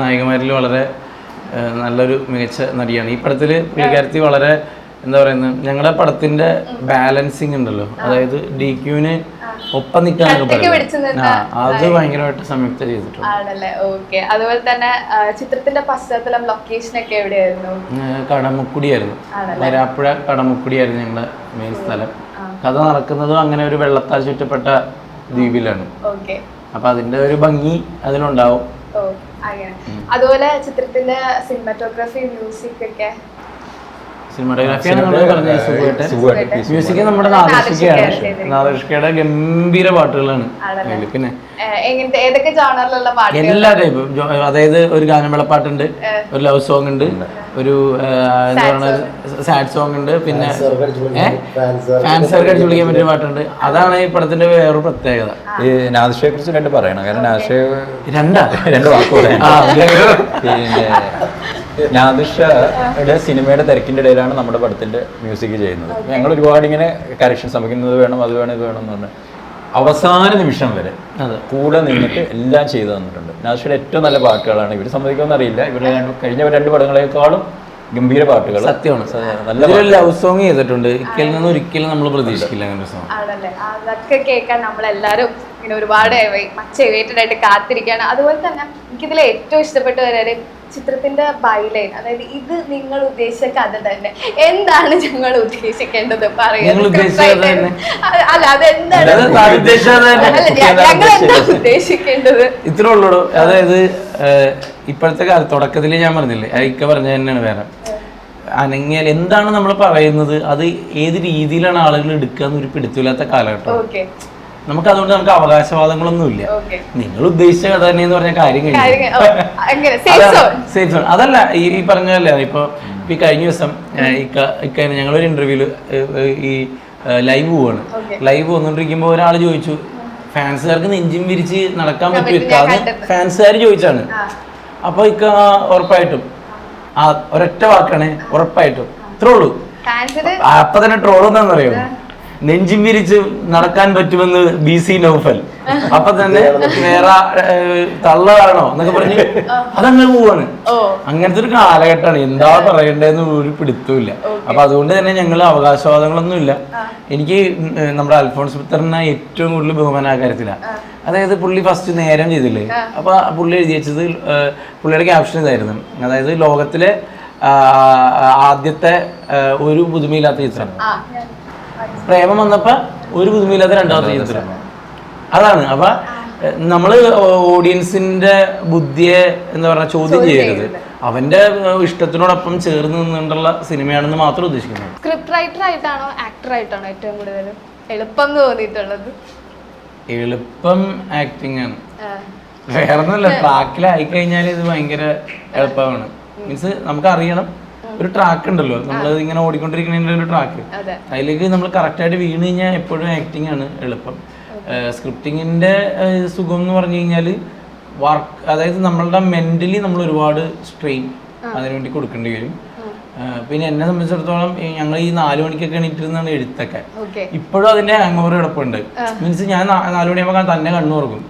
നായികമാരിൽ വളരെ നല്ലൊരു മികച്ച നടിയാണ്. ഈ പടത്തിൽ പുള്ളിക്കാരത്തി വളരെ എന്താ പറയുന്നത് ഞങ്ങളുടെ പടത്തിന്റെ ബാലൻസിങ് ഉണ്ടല്ലോ. അതായത് ഡി ക്യൂവിന് ഒപ്പം ആ അത് ഭയങ്കരമായിട്ട് സംയുക്ത ചെയ്തിട്ടുണ്ട്. ആണല്ലേ? ഓക്കെ. അതുപോലെ തന്നെ ചിത്രത്തിന്റെ പശ്ചാത്തലം ലൊക്കേഷൻ ഒക്കെ എവിടെയായിരുന്നു? കടമുക്കുടിയായിരുന്നു? വരാപ്പുഴ കടമുക്കുടിയായിരുന്നു ഞങ്ങളുടെ മെയിൻ സ്ഥലം. കഥ നടക്കുന്നതും അങ്ങനെ ഒരു വെള്ളത്താൽ ചുറ്റപ്പെട്ട ദ്വീപിലാണ്. അപ്പൊ അതിന്റെ ഒരു ഭംഗി അതിലുണ്ടാവും. അതുപോലെ ചിത്രത്തിന്റെ സിനിമാറ്റോഗ്രാഫി മ്യൂസിക് ഒക്കെ സിനിമാറ്റോഗ്രാഫിയാണ് നമ്മൾ പറഞ്ഞത്. മ്യൂസിക് നമ്മുടെ നാദർഷികയാണ്. നാദർഷികയുടെ ഗംഭീര പാട്ടുകളാണ്. പിന്നെ എല്ലാ ടൈപ്പും. അതായത് ഒരു ഗാനമേളപ്പാട്ടുണ്ട് ഒരു ലവ് സോങ് ഉണ്ട് ഒരു എന്താ പറയുക സാഡ് സോങ് ഉണ്ട് പിന്നെ ഫാൻസർക്ക് അടിച്ചു വിളിക്കാൻ പറ്റിയ പാട്ടുണ്ട്. അതാണ് ഈ പടത്തിന്റെ വേറൊരു പ്രത്യേകത. ഈ നാദിഷയെ കുറിച്ച് രണ്ട് പറയണം. കാരണം നാദിഷ രണ്ടാ? രണ്ട് വാക്കുകൾ ആ, പിന്നെ നാദിഷയുടെ സിനിമയുടെ തിരക്കിന്റെ ഇടയിലാണ് നമ്മുടെ പടത്തിന്റെ മ്യൂസിക് ചെയ്യുന്നത്. ഞങ്ങൾ ഒരുപാട് ഇങ്ങനെ കറക്ഷൻ ശ്രമിക്കുന്നത് വേണം അത് വേണം ഇത് വേണം എന്ന് പറഞ്ഞു അവസാന നിമിഷം വരെ അതെ. കൂടെ നിന്നിട്ട് എല്ലാം ചെയ്തു തന്നിട്ടുണ്ട്. നാദിഷയുടെ ഏറ്റവും നല്ല പാട്ടുകളാണ്. ഇവർ സമ്മതിക്കുമെന്ന് അറിയില്ല. ഇവരുടെ രണ്ട് കഴിഞ്ഞ രണ്ട് പടങ്ങളെക്കാളും ഗംഭീര പാട്ടുകൾ സത്യമാണ്. നല്ല ലവ് സോങ് ചെയ്തിട്ടുണ്ട്. ഇക്കയിൽ നിന്ന് ഒരിക്കലും നമ്മൾ പ്രതീക്ഷിക്കില്ല അങ്ങനെ ഒരു സോങ് ആണല്ലേ? അതൊക്കെ കേൾക്കാൻ നമ്മളെല്ലാരും ഇങ്ങനെ ഒരുപാട് മച്ച് വെയിറ്റഡ് ആയിട്ട് കാത്തിരിക്കുകയാണ്. അതുപോലെ തന്നെ എനിക്കിതിൽ ഏറ്റവും ഇഷ്ടപ്പെട്ട ഒരു ചിത്രത്തിന്റെ ബൈലൈൻ അതായത് ഇത് നിങ്ങൾ ഉദ്ദേശിച്ച കഥ തന്നെ. എന്താണ് ഞങ്ങൾ ഉദ്ദേശിക്കേണ്ടത്? പറയുന്നത് അല്ല അതെന്താണ് ഞങ്ങൾ എന്താ ഉദ്ദേശിക്കേണ്ടത്? ഇത്രേ ഉള്ളൂ അതായത് ഇപ്പോഴത്തെ കാലത്ത് തുടക്കത്തിൽ ഞാൻ പറഞ്ഞില്ലേ അയക്ക പറഞ്ഞ തന്നെയാണ് വേറെ. അനങ്ങിയാൽ എന്താണ് നമ്മൾ പറയുന്നത്? അത് ഏത് രീതിയിലാണ് ആളുകൾ എടുക്കുക എന്നൊരു പിടുത്തില്ലാത്ത കാലഘട്ടം. നമുക്ക് അതുകൊണ്ട് നമുക്ക് അവകാശവാദങ്ങളൊന്നുമില്ല. നിങ്ങൾ ഉദ്ദേശിച്ച കഥ തന്നെ എന്ന് പറഞ്ഞ കാര്യം കഴിഞ്ഞു. Safe zone. അതല്ല ഈ ഈ പറഞ്ഞല്ലേ ഇപ്പൊ ഈ കഴിഞ്ഞ ദിവസം ഇക്കഴിഞ്ഞ ഇക്ക ഇക്ക ഞങ്ങളൊരു ഇന്റർവ്യൂൽ ഈ ലൈവ് പോവാണ്. ലൈവ് വന്നോണ്ടിരിക്കുമ്പോ ഒരാൾ ചോദിച്ചു ഫാൻസുകാർക്ക് നെഞ്ചും വിരിച്ച് നടക്കാൻ ഞാൻ പറ്റും ഞാൻ ഫാൻസുകാർ ചോദിച്ചാണ്. അപ്പൊ ഇക്ക ഉറപ്പായിട്ടും ആ ഒരൊറ്റ വാക്കാണ് ഉറപ്പായിട്ടും ഇത്രേ ഉള്ളൂ. അപ്പൊ തന്നെ ട്രോൾ എന്താണെന്നറിയോ? നെഞ്ചും വിരിച്ച് നടക്കാൻ പറ്റുമെന്ന് ബി സി നൗഫൽ. അപ്പൊ തന്നെ വേറെ തള്ളതാണോ എന്നൊക്കെ പറഞ്ഞ് അതങ്ങനെ പോവാണ്. അങ്ങനത്തെ ഒരു കാലഘട്ടമാണ്. എന്താ പറയണ്ടെന്ന് ഒരു പിടുത്തമില്ല അപ്പൊ അതുകൊണ്ട് തന്നെ ഞങ്ങൾ അവകാശവാദങ്ങളൊന്നുമില്ല. എനിക്ക് ഉം, ഏഹ്, നമ്മുടെ അൽഫോൺസ് പുത്രനെ ഏറ്റവും കൂടുതൽ ബഹുമാന കാര്യത്തിലാണ് അതായത് പുള്ളി ഫസ്റ്റ് നേരം ചെയ്തില്ലേ? അപ്പൊ പുള്ളി എഴുതി വെച്ചത് പുള്ളിയുടെ ക്യാപ്ഷൻ ഇതായിരുന്നു. അതായത് ലോകത്തിലെ ആദ്യത്തെ ഒരു പുതുമയില്ലാത്ത ചിത്രം. പ്രേമം വന്നപ്പോ ഒരു പുതുമയില്ലാത്ത രണ്ടാമത്തെ ജീവിതത്തിൽ അതാണ്. അപ്പൊ നമ്മൾ നമ്മൾ ഓഡിയൻസിന്റെ ബുദ്ധിയെ എന്താ പറയുക ചോദ്യം ചെയ്യരുത്. അവന്റെ ഇഷ്ടത്തിനോടൊപ്പം ചേർന്ന് നിന്നുകൊണ്ടുള്ള സിനിമയാണെന്ന് മാത്രം ഉദ്ദേശിക്കുന്നത്. സ്ക്രിപ്റ്റ് റൈറ്റർ ആയിട്ടാണോ ആക്ടർ ആയിട്ടാണോ ഏറ്റവും കൂടുതൽ എളുപ്പം എന്ന് തോന്നിയിട്ടുള്ളത്? എളുപ്പം ആക്ടിങ് ആണ്. വേറൊന്നുമല്ല വേറെ ഒന്നുമില്ല ട്രാക്കിലായി കഴിഞ്ഞാൽ ഇത് ഭയങ്കര എളുപ്പമാണ്. മീൻസ് നമുക്ക് അറിയണം ഒരു ട്രാക്ക് ഉണ്ടല്ലോ. നമ്മൾ ഇങ്ങനെ ഓടിക്കൊണ്ടിരിക്കുന്നതിന്റെ ഒരു ട്രാക്ക് അതെ. അതിലേക്ക് നമ്മൾ കറക്റ്റായിട്ട് വീണ് കഴിഞ്ഞാൽ എപ്പോഴും ആക്ടിങ് ആണ് എളുപ്പം. സ്ക്രിപ്റ്റിങ്ങിന്റെ സുഖം എന്ന് പറഞ്ഞു കഴിഞ്ഞാൽ വർക്ക് അതായത് നമ്മളുടെ മെന്റലി നമ്മൾ ഒരുപാട് സ്ട്രെയിൻ അതിനുവേണ്ടി കൊടുക്കേണ്ടി വരും. പിന്നെ എന്നെ സംബന്ധിച്ചിടത്തോളം ഞങ്ങൾ ഈ നാലു മണിക്കൊക്കെ എണീറ്റിരുന്നാണ് എഴുത്തൊക്കെ. ഇപ്പോഴും അതിന്റെ ഹാങ് ഓവർ കിടപ്പുണ്ട് മീൻസ് ഞാൻ നാലു മണിയാകുമ്പോൾ തന്നെ കണ്ണു തുറക്കും.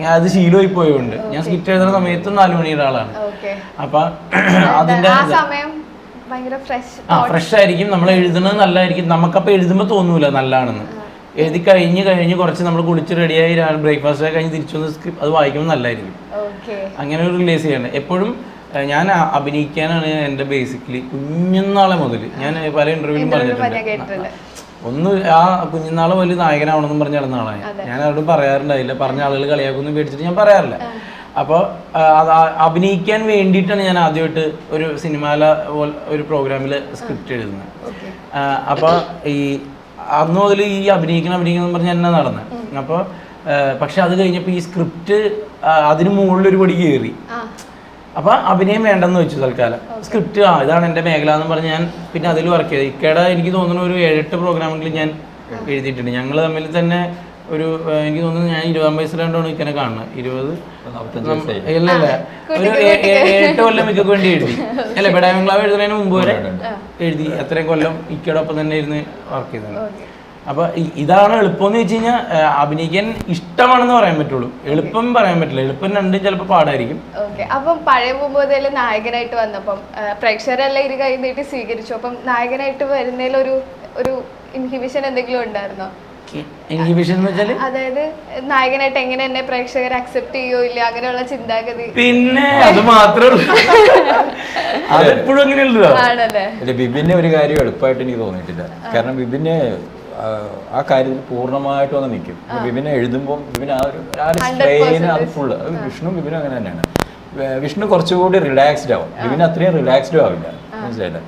ഞാൻ അത് ശീലമായി പോയതുകൊണ്ട് ഞാൻ സ്കിറ്റ് എഴുതുന്ന സമയത്തും നാലു മണിയുടെ ആളാണ് അപ്പൊ അതിന്റെ ഭയങ്കര ഫ്രഷ് ആ ഫ്രഷ് ആയിരിക്കും. നമ്മൾ എഴുതുന്നത് നല്ലതായിരിക്കും. നമുക്കപ്പോൾ എഴുതുമ്പോൾ തോന്നൂല നല്ലതാണെന്ന്. എഴുതി കഴിഞ്ഞ് കഴിഞ്ഞ് കുറച്ച് നമ്മൾ കുളിച്ച് റെഡിയായി ബ്രേക്ക്ഫാസ്റ്റ് കഴിഞ്ഞ് തിരിച്ചു വന്ന് സ്ക്രിപ്റ്റ് അത് വായിക്കുമ്പോൾ നല്ലതായിരിക്കും. അങ്ങനെ ഒരു റിലീസ് ചെയ്യണം. എപ്പോഴും ഞാൻ അഭിനയിക്കാനാണ് എന്റെ ബേസിക്കലി കുഞ്ഞുനാളെ മുതൽ. ഞാൻ പല ഇന്റർവ്യൂവിലും പറഞ്ഞിട്ടുണ്ട്. ഒന്ന് ആ കുഞ്ഞുനാൾ വലിയ നായകനാവണമെന്നും പറഞ്ഞ നടന്ന ആളാണ് ഞാൻ. ഞാൻ അവരോട് പറയാറുണ്ടായില്ല. പറഞ്ഞ ആളുകൾ കളിയാക്കുമെന്ന് പേടിച്ചിട്ട് ഞാൻ പറയാറില്ല. അപ്പോൾ അത് അഭിനയിക്കാൻ വേണ്ടിയിട്ടാണ് ഞാൻ ആദ്യമായിട്ട് ഒരു സിനിമാല ഒരു പ്രോഗ്രാമിൽ സ്ക്രിപ്റ്റ് എഴുതുന്നത്. അപ്പോൾ ഈ അന്ന് മുതൽ ഈ അഭിനയിക്കണം അഭിനയിക്കണം എന്ന് പറഞ്ഞ് തന്നെ നടന്നത് അപ്പോൾ പക്ഷെ അത് കഴിഞ്ഞപ്പോൾ ഈ സ്ക്രിപ്റ്റ് അതിന് മുകളിലൊരു പടി കയറി അപ്പോൾ അപ്പൊ അഭിനയം വേണ്ടെന്ന് വെച്ചു തൽക്കാലം. സ്ക്രിപ്റ്റ് ആ ഇതാണ് എന്റെ മേഖല എന്ന് പറഞ്ഞ് ഞാൻ പിന്നെ അതിൽ വർക്ക് ചെയ്തു. ഇക്കയുടെ എനിക്ക് തോന്നുന്നു ഒരു ഏഴെട്ട് പ്രോഗ്രാമുകളിൽ ഞാൻ എഴുതിയിട്ടുണ്ട്. ഞങ്ങൾ തമ്മിൽ തന്നെ ഒരു എനിക്ക് തോന്നുന്നു ഞാൻ ഇരുപതാം വയസ്സിലാണ്ടാണ് ഇക്കനെ കാണുന്നത് ഇരുപത്. ഇല്ല ഇല്ല. ഒരു ഏ- കൊല്ലം മിക്കക്ക് വേണ്ടി എഴുതി. അല്ല ബെഡാമംഗ്ലാവ് എഴുതുന്നതിന് മുമ്പ് വരെ എഴുതി. അത്രയും കൊല്ലം ഇക്കയോടൊപ്പം തന്നെ ഇരുന്ന് വർക്ക് ചെയ്തത് അപ്പൊ ഇതാണ് എളുപ്പം എന്ന് വെച്ച് കഴിഞ്ഞാൽ അഭിനയിക്കാൻ ഇഷ്ടമാണെന്ന് പറയാൻ പറ്റുള്ളൂ. എളുപ്പം പറയാൻ പറ്റില്ല. എളുപ്പം രണ്ടും ചിലപ്പോൾ പാടായിരിക്കും. ഓക്കെ അപ്പം പഴയ മുമ്പതിൽ നായകനായിട്ട് വന്നപ്പം പ്രേക്ഷകരെല്ലാം ഇരു കൈ നീട്ടി സ്വീകരിച്ചു. അപ്പം നായകനായിട്ട് വരുന്നതിൽ ഒരു ഒരു ഇൻഹിബിഷൻ എന്തെങ്കിലും ഉണ്ടായിരുന്നോ? അതായത് നായകനായിട്ട് എങ്ങനെ എന്നെ പ്രേക്ഷകർ അക്സെപ്റ്റ് ചെയ്യോ ഇല്ല അങ്ങനെയുള്ള ചിന്താഗതി. പിന്നെ അത് മാത്രമേ ഇല്ല ഒരു കാര്യം എളുപ്പമായിട്ട് എനിക്ക് തോന്നിയിട്ടില്ല. കാരണം ബിബിന് ആ, കാര്യത്തിൽ പൂർണമായിട്ട് വന്ന് നിൽക്കും ബിബിനെ എഴുതുമ്പോൾ ബിബിന് ആ ഒരു ആ ഒരു 100% സ്ട്രെയിൻ അത് ഫുള്ള് വിഷ്ണു ബിബിനും അങ്ങനെ തന്നെയാണ്. വിഷ്ണു കുറച്ചുകൂടി റിലാക്സ്ഡ് ആവും. ബിബിന് അത്രയും റിലാക്സ്ഡും ആവില്ല. മനസ്സിലായില്ലേ?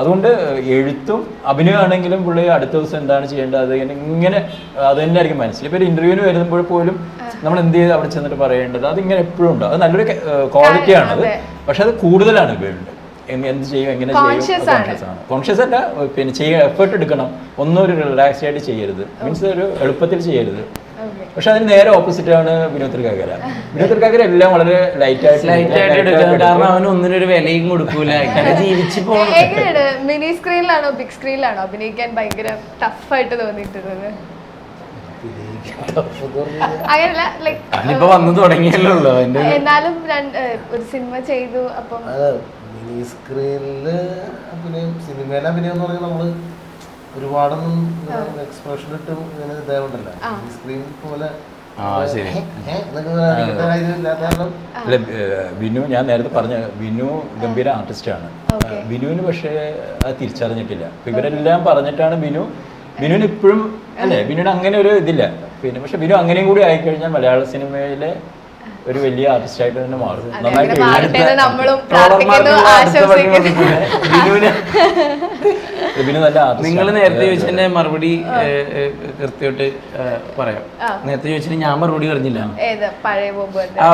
അതുകൊണ്ട് എഴുത്തും അഭിനയമാണെങ്കിലും പുള്ളി അടുത്ത ദിവസം എന്താണ് ചെയ്യേണ്ടത്? അത് ഇങ്ങനെ അത് തന്നെ ആയിരിക്കും മനസ്സിൽ. ഇപ്പോൾ ഒരു ഇന്റർവ്യൂവിന് വരുമ്പോൾ പോലും നമ്മൾ എന്ത് ചെയ്ത് അവിടെ ചെന്നിട്ട് പറയേണ്ടത്? അതിങ്ങനെ എപ്പോഴും ഉണ്ട്. അത് നല്ലൊരു ക്വാളിറ്റിയാണ് അത്. പക്ഷെ അത് കൂടുതലാണ് ഇവരുണ്ട് എന്ത് ചെയ്യും? എങ്ങനെ ചെയ്യും? കോൺഷ്യസ് ആണ്. കോൺഷ്യസ് അല്ല പിന്നെ ചെയ്യാൻ എഫേർട്ട് എടുക്കണം. ഒന്നും ഒരു റിലാക്സ് ആയിട്ട് ചെയ്യരുത്. മീൻസ് ഒരു എളുപ്പത്തിൽ ചെയ്യരുത്. പക്ഷെ അതിന് നേരെ ഓപ്പോസിറ്റ് ആണ് വിനോദ് കാഗര വിനോദ് കാഗര എല്ലാം വളരെ ലൈറ്റ് ആയിട്ട് ലൈറ്റ് ആയിട്ട് എടുക്കുക കാരണം അവന് ഒന്നിനൊരു ഒരു വിലയും കൊടുക്കൂല. ജീവിച്ചു പോകണം എങ്ങനെയാണ് മിനി സ്ക്രീനിലാണോ ബിഗ് സ്ക്രീനിലാണോ അഭിനയിക്കാൻ ഭയങ്കര ടഫ് ആയിട്ട് തോന്നിയിട്ടുള്ളത്? അങ്ങനെയല്ല ലൈക്ക് വന്നു തുടങ്ങിയല്ലോ ഉള്ളൂ എന്നാലും രണ്ട് ഒരു സിനിമ ചെയ്തു അപ്പം മിനി സ്ക്രീനിൽ അഭിനയം സിനിമയിലെ അഭിനയം എന്ന് പറഞ്ഞാൽ നമ്മൾ ഒരുപാടൊന്നും എക്സ്പ്രഷൻ ഇട്ട് ഇങ്ങനെ ഇതാവണ്ടല്ല ആ. സ്ക്രീൻ പോലെ അല്ല ബിനു ഞാൻ നേരത്തെ പറഞ്ഞ ബിനു ഗംഭീര ആർട്ടിസ്റ്റ് ആണ്. ബിനുവിന് പക്ഷേ അത് തിരിച്ചറിഞ്ഞിട്ടില്ല. ഇവരെല്ലാം പറഞ്ഞിട്ടാണ് ബിനു ബിനുവിന് ഇപ്പോഴും അല്ലേ ബിനുവിന് അങ്ങനെ ഒരു ഇതില്ല. പിന്നെ പക്ഷെ ബിനു അങ്ങനെയും കൂടി ആയിക്കഴിഞ്ഞാൽ മലയാള സിനിമയിലെ ഒരു വലിയ ആർട്ടിസ്റ്റായിട്ട് തന്നെ മാറും. നന്നായിട്ട് നല്ല ആർട്ടിസ്റ്റ് നിങ്ങൾ നേരത്തെ ചോദിച്ചതിന്റെ മറുപടി കൃത്യമായിട്ട് പറയാം. നേരത്തെ ചോദിച്ചാൽ ഞാൻ മറുപടി പറഞ്ഞില്ല. ഏത്? പഴയ ബോബു ആ.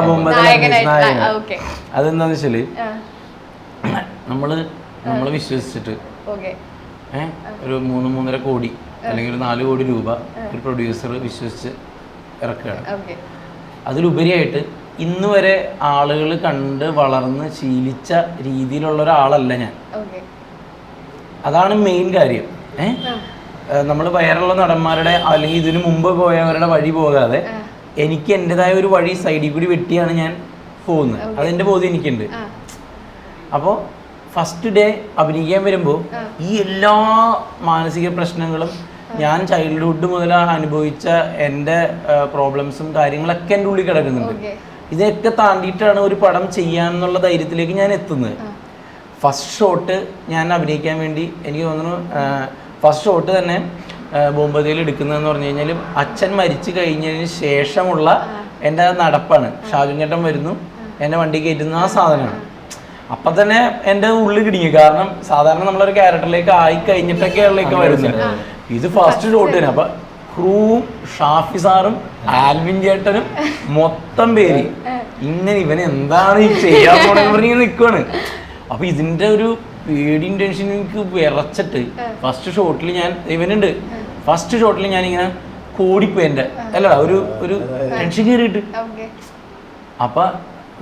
ഓക്കെ. അതെന്താന്ന് വെച്ചാൽ നമ്മൾ നമ്മൾ വിശ്വസിച്ചിട്ട് ഓക്കെ. ഒരു മൂന്ന് മൂന്നര കോടി അല്ലെങ്കിൽ ഒരു നാല് കോടി രൂപ ഒരു പ്രൊഡ്യൂസർ വിശ്വസിച്ച് ഇറക്കുകയാണ്. ഓക്കെ. അതിലുപരിയായിട്ട് ഇന്ന് വരെ ആളുകൾ കണ്ട് വളർന്ന് ശീലിച്ച രീതിയിലുള്ള ഒരാളല്ല ഞാൻ. അതാണ് മെയിൻ കാര്യം. ഏഹ് നമ്മൾ വയറുള്ള നടന്മാരുടെ അല്ലെങ്കിൽ ഇതിനു മുമ്പ് പോയവരുടെ വഴി പോകാതെ എനിക്ക് എന്റെതായ ഒരു വഴി സൈഡിൽ കൂടി വെട്ടിയാണ് ഞാൻ പോകുന്നത് അതെന്റെ ബോധ്യം എനിക്കുണ്ട്. അപ്പോൾ ഫസ്റ്റ് ഡേ അഭിനയിക്കാൻ വരുമ്പോൾ ഈ എല്ലാ മാനസിക പ്രശ്നങ്ങളും ഞാൻ ചൈൽഡ്ഹുഡ് മുതൽ അനുഭവിച്ച എന്റെ പ്രോബ്ലംസും കാര്യങ്ങളൊക്കെ എന്റെ ഉള്ളിൽ കിടക്കുന്നുണ്ട്. ഇതൊക്കെ താണ്ടിയിട്ടാണ് ഒരു പടം ചെയ്യാന്നുള്ള ധൈര്യത്തിലേക്ക് ഞാൻ എത്തുന്നത്. ഫസ്റ്റ് ഷോട്ട് ഞാൻ അഭിനയിക്കാൻ വേണ്ടി എനിക്ക് തോന്നുന്നു ഫസ്റ്റ് ഷോട്ട് തന്നെ ബോംബതിയിൽ എടുക്കുന്നതെന്ന് പറഞ്ഞു കഴിഞ്ഞാൽ അച്ഛൻ മരിച്ചു കഴിഞ്ഞതിന് ശേഷമുള്ള എന്റെ നടപ്പാണ്. ഷാജു ചേട്ടൻ വരുന്നു എന്റെ വണ്ടി കയറ്റുന്ന ആ സാധനമാണ്. അപ്പം തന്നെ എന്റെ ഉള്ളിൽ കിടുങ്ങി കാരണം സാധാരണ നമ്മളൊരു ക്യാരക്ടറിലേക്ക് ആയി കഴിഞ്ഞിട്ടൊക്കെയുള്ളേക്ക് വരുന്നത്. ഇത് ഫസ്റ്റ് ഷോട്ട് തന്നെ. അപ്പം ക്രൂവും ഷാഫി സാറും ആൽവിൻ ചേട്ടനും മൊത്തം പേര്. ഇങ്ങനെ ഇവൻ എന്താണ് ഈ ചെയ്യാൻ പോണെന്ന് പറഞ്ഞ് നിൽക്കുവാണ് അപ്പൊ ഇതിന്റെ ഒരു പേടിയും ടെൻഷനും എനിക്ക് വിറച്ചിട്ട് ഫസ്റ്റ് ഷോട്ടിൽ ഞാൻ ഇവനുണ്ട്. ഫസ്റ്റ് ഷോട്ടിൽ ഞാൻ ഇങ്ങനെ കൂടിപ്പോയി എന്റെ അല്ല ഒരു ഒരു ടെൻഷൻ കയറിയിട്ട് ഓക്കെ. അപ്പൊ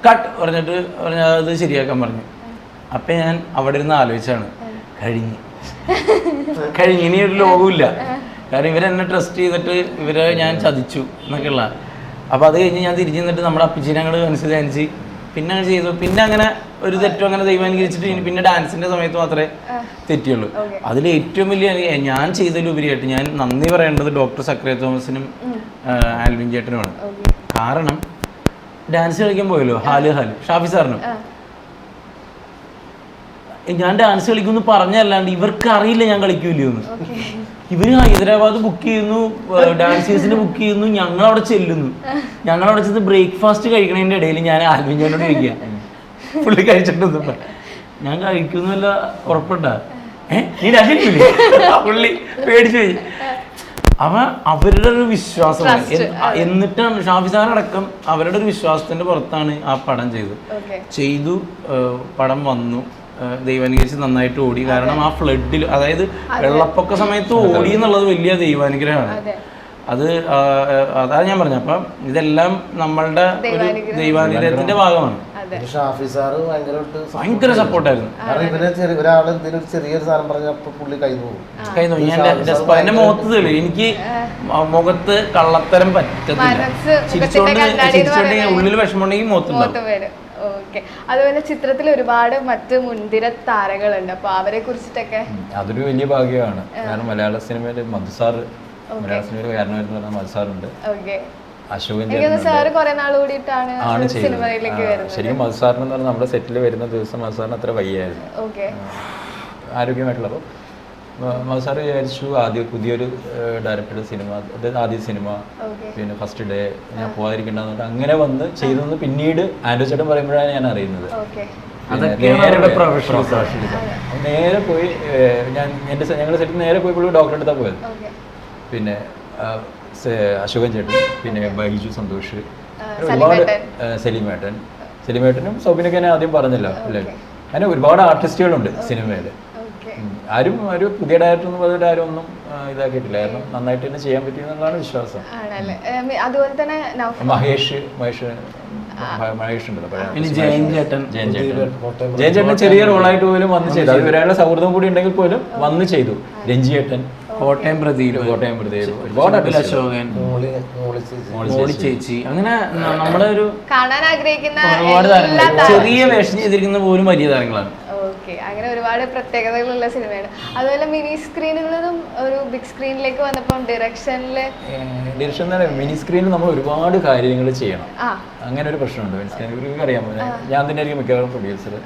കട്ട് പറഞ്ഞിട്ട് പറഞ്ഞ അത് ശരിയാക്കാൻ പറഞ്ഞു. അപ്പൊ ഞാൻ അവിടെ ഇരുന്ന് ആലോചിച്ചാണ് കഴിഞ്ഞ്. കഴിഞ്ഞ് ഇനി ഒരു ലോകമില്ല കാരണം ഇവരെന്നെ ട്രസ്റ്റ് ചെയ്തിട്ട് ഇവരെ ഞാൻ ചതിച്ചു എന്നൊക്കെയുള്ള. അപ്പൊ അത് കഴിഞ്ഞ് ഞാൻ തിരിച്ചു നിന്നിട്ട് നമ്മുടെ അപ്പിച്ചിനെ അങ്ങോട്ട് പിന്നെ അങ്ങനെ ചെയ്തു. പിന്നെ അങ്ങനെ ഒരു തെറ്റും അങ്ങനെ ദൈവം അനുകരിച്ചിട്ട് പിന്നെ ഡാൻസിന്റെ സമയത്ത് മാത്രമേ തെറ്റിയുള്ളൂ. അതിൽ ഏറ്റവും വലിയ ഞാൻ ചെയ്തതിലുപരിയായിട്ട് ഞാൻ നന്ദി പറയേണ്ടത് ഡോക്ടർ സക്രിയ തോമസിനും ആൽവിൻ ചേട്ടനുമാണ്. കാരണം ഡാൻസ് കളിക്കാൻ പോയല്ലോ ഹാൽ ഹാൽ ഷാഫി സാറിനും. ഞാൻ ഡാൻസ് കളിക്കുമെന്ന് പറഞ്ഞല്ലാണ്ട് ഇവർക്ക് അറിയില്ല ഞാൻ കളിക്കൂലെന്ന് ഇവർ ഹൈദരാബാദ് ബുക്ക് ചെയ്യുന്നു ഡാൻസേഴ്സിന് ബുക്ക് ചെയ്യുന്നു ഞങ്ങൾ അവിടെ ചെല്ലുന്നു. ഞങ്ങൾ അവിടെ ചെന്ന് ബ്രേക്ക്ഫാസ്റ്റ് കഴിക്കണതിന്റെ ഇടയിൽ ഞാൻ ആൽവിൻ ചേട്ടനോട് ചോദിക്കുക പുള്ളി കഴിച്ചിട്ടൊന്നും ഞാൻ കഴിക്കുന്നല്ല ഉറപ്പുണ്ട. നീ കളിക്കൂലേ പുള്ളി പേടിച്ചു പോയി. അവ അവരുടെ ഒരു വിശ്വാസമാണ്. എന്നിട്ടാണ് ഷാഫി അടക്കം അവരുടെ ഒരു വിശ്വാസത്തിന്റെ പുറത്താണ് ആ പടം ചെയ്തത്. ചെയ്തു പടം വന്നു. ദൈവാനുഗ്രഹിച്ച് നന്നായിട്ട് ഓടി. കാരണം ആ ഫ്ലഡിൽ അതായത് വെള്ളപ്പൊക്ക സമയത്ത് ഓടി എന്നുള്ളത് വലിയ ദൈവാനുഗ്രഹമാണ്. അതെ. അത് അതാണ് അതാ ഞാൻ പറഞ്ഞത്. അപ്പം ഇതെല്ലാം നമ്മളുടെ ഒരു ദൈവാനുഗ്രഹം. ദൈവാനുഗ്രഹത്തിന്റെ ഭാഗമാണ്. അതെ. ഷാഫി സാറ് ഭയങ്കരമായിട്ട് ഭയങ്കര സപ്പോർട്ടായിരുന്നു കാരണം ഇവനെ ചെറിയ ചെറിയൊരു സാധനം പറഞ്ഞ അപ്പൊ പുള്ളി കൈ പോകും കൈ ഞാൻ എന്റെ മുഖത്ത് തെളി എനിക്ക് മുഖത്ത് കള്ളത്തരം പറ്റത്തില്ല. ചിരിച്ചോണ്ട് കണ്ണാടി എന്ന് ചിരിച്ചോണ്ട് ഉള്ളിൽ വിഷമമുണ്ടെങ്കിൽ മുഖത്തുണ്ടാവും. ഓക്കെ. അതുപോലെ ചിത്രത്തിൽ ഒരുപാട് മറ്റ് മുൻതിര താരങ്ങളുണ്ട്. അപ്പൊ അവരെ കുറിച്ചിട്ടൊക്കെ അതൊരു വലിയ ഭാഗ്യമാണ്. കാരണം മലയാള സിനിമയിൽ മധുസാർ മലയാള സിനിമയിൽ കാരണമായിരുന്നു പറഞ്ഞാൽ മധുസാറുണ്ട് ആണ് ആ, ശരിക്കും മധുസാറിന് നമ്മുടെ സെറ്റിൽ വരുന്ന ദിവസം മധുസാറിന് അത്ര വയ്യായിരുന്നു. ആരോഗ്യമായിട്ടുള്ള അപ്പോൾ മധുസാർ വിചാരിച്ചു ആദ്യം പുതിയൊരു ഡയറക്ടറുടെ സിനിമ അതായത് ആദ്യ സിനിമ ഓക്കെ പിന്നെ ഫസ്റ്റ് ഡേ ഞാൻ പോകാതിരിക്കണ്ടെന്ന് അങ്ങനെ വന്ന് ചെയ്തെന്ന് പിന്നീട് ആൻഡ്രോ ചേട്ടൻ പറയുമ്പോഴാണ് ഞാൻ അറിയുന്നത്. നേരെ പോയി- ഞാൻ എന്റെ ഞങ്ങളുടെ സെറ്റിൽ നേരെ പോയി പുള്ളി ഡോക്ടറെ അടുത്താണ് പോയത്. ഓക്കെ പിന്നെ അശോകൻ ചേട്ടൻ പിന്നെ ബൈജു സന്തോഷ് ഒരുപാട് സലീമേട്ടൻ. സെലിമേട്ടനും സൗബിനൊക്കെ ഞാൻ ആദ്യം പറഞ്ഞല്ലോ അല്ലേ. അങ്ങനെ ഒരുപാട് ആർട്ടിസ്റ്റുകളുണ്ട് സിനിമയിൽ ആരും ഒരു പുതിയ ഡയറക്ടർ എന്ന് പറഞ്ഞിട്ട് ആരും ഒന്നും ഇതാക്കിയിട്ടില്ല. കാരണം നന്നായിട്ട് തന്നെ ചെയ്യാൻ പറ്റിയെന്നുള്ളതാണ് വിശ്വാസം. ആണല്ലേ? അതുപോലെ തന്നെ മഹേഷ് മഹേഷ് മഹേഷ്. ജയൻ ചേട്ടൻ. ചെറിയ റോളായിട്ട് പോലും വന്ന് ചെയ്തു. അത് ഒരാളുടെ സൗഹൃദം കൂടി ഉണ്ടെങ്കിൽ പോലും വന്ന് ചെയ്തു. രഞ്ജി ചേട്ടൻ. കോട്ടയം പ്രദീപ് കോട്ടയം പ്രദീപ് ഒരുപാട്. അശോകൻ. മോളി മോളി ചേച്ചി. മോളി മോളി ചേച്ചി. അങ്ങനെ നമ്മളൊരു ഒരു കാണാൻ ആഗ്രഹിക്കുന്ന ഒരുപാട് താരങ്ങൾ. ചെറിയ വേഷം ചെയ്തിരിക്കുന്ന പോലും വലിയ താരങ്ങളാണ്. അങ്ങനെ ഒരുപാട് പ്രത്യേകതകളുള്ള സിനിമയാണ്. അതുപോലെ മിനി സ്ക്രീനിൽ നിന്നും ഒരു ബിഗ് സ്ക്രീനിലേക്ക് വന്നപ്പോൾ ഡിറക്ഷനിൽ ഡിറക്ഷൻ എന്ന് മിനി സ്ക്രീനിൽ നമ്മൾ ഒരുപാട് കാര്യങ്ങൾ ചെയ്യണം. അങ്ങനെ ഒരു പ്രശ്നമുണ്ട് മിനി സ്ക്രീനിൽ അറിയാമോ? ഞാൻ- തന്നെ ആയിരിക്കും മിക്കവാറും പ്രൊഡ്യൂസർ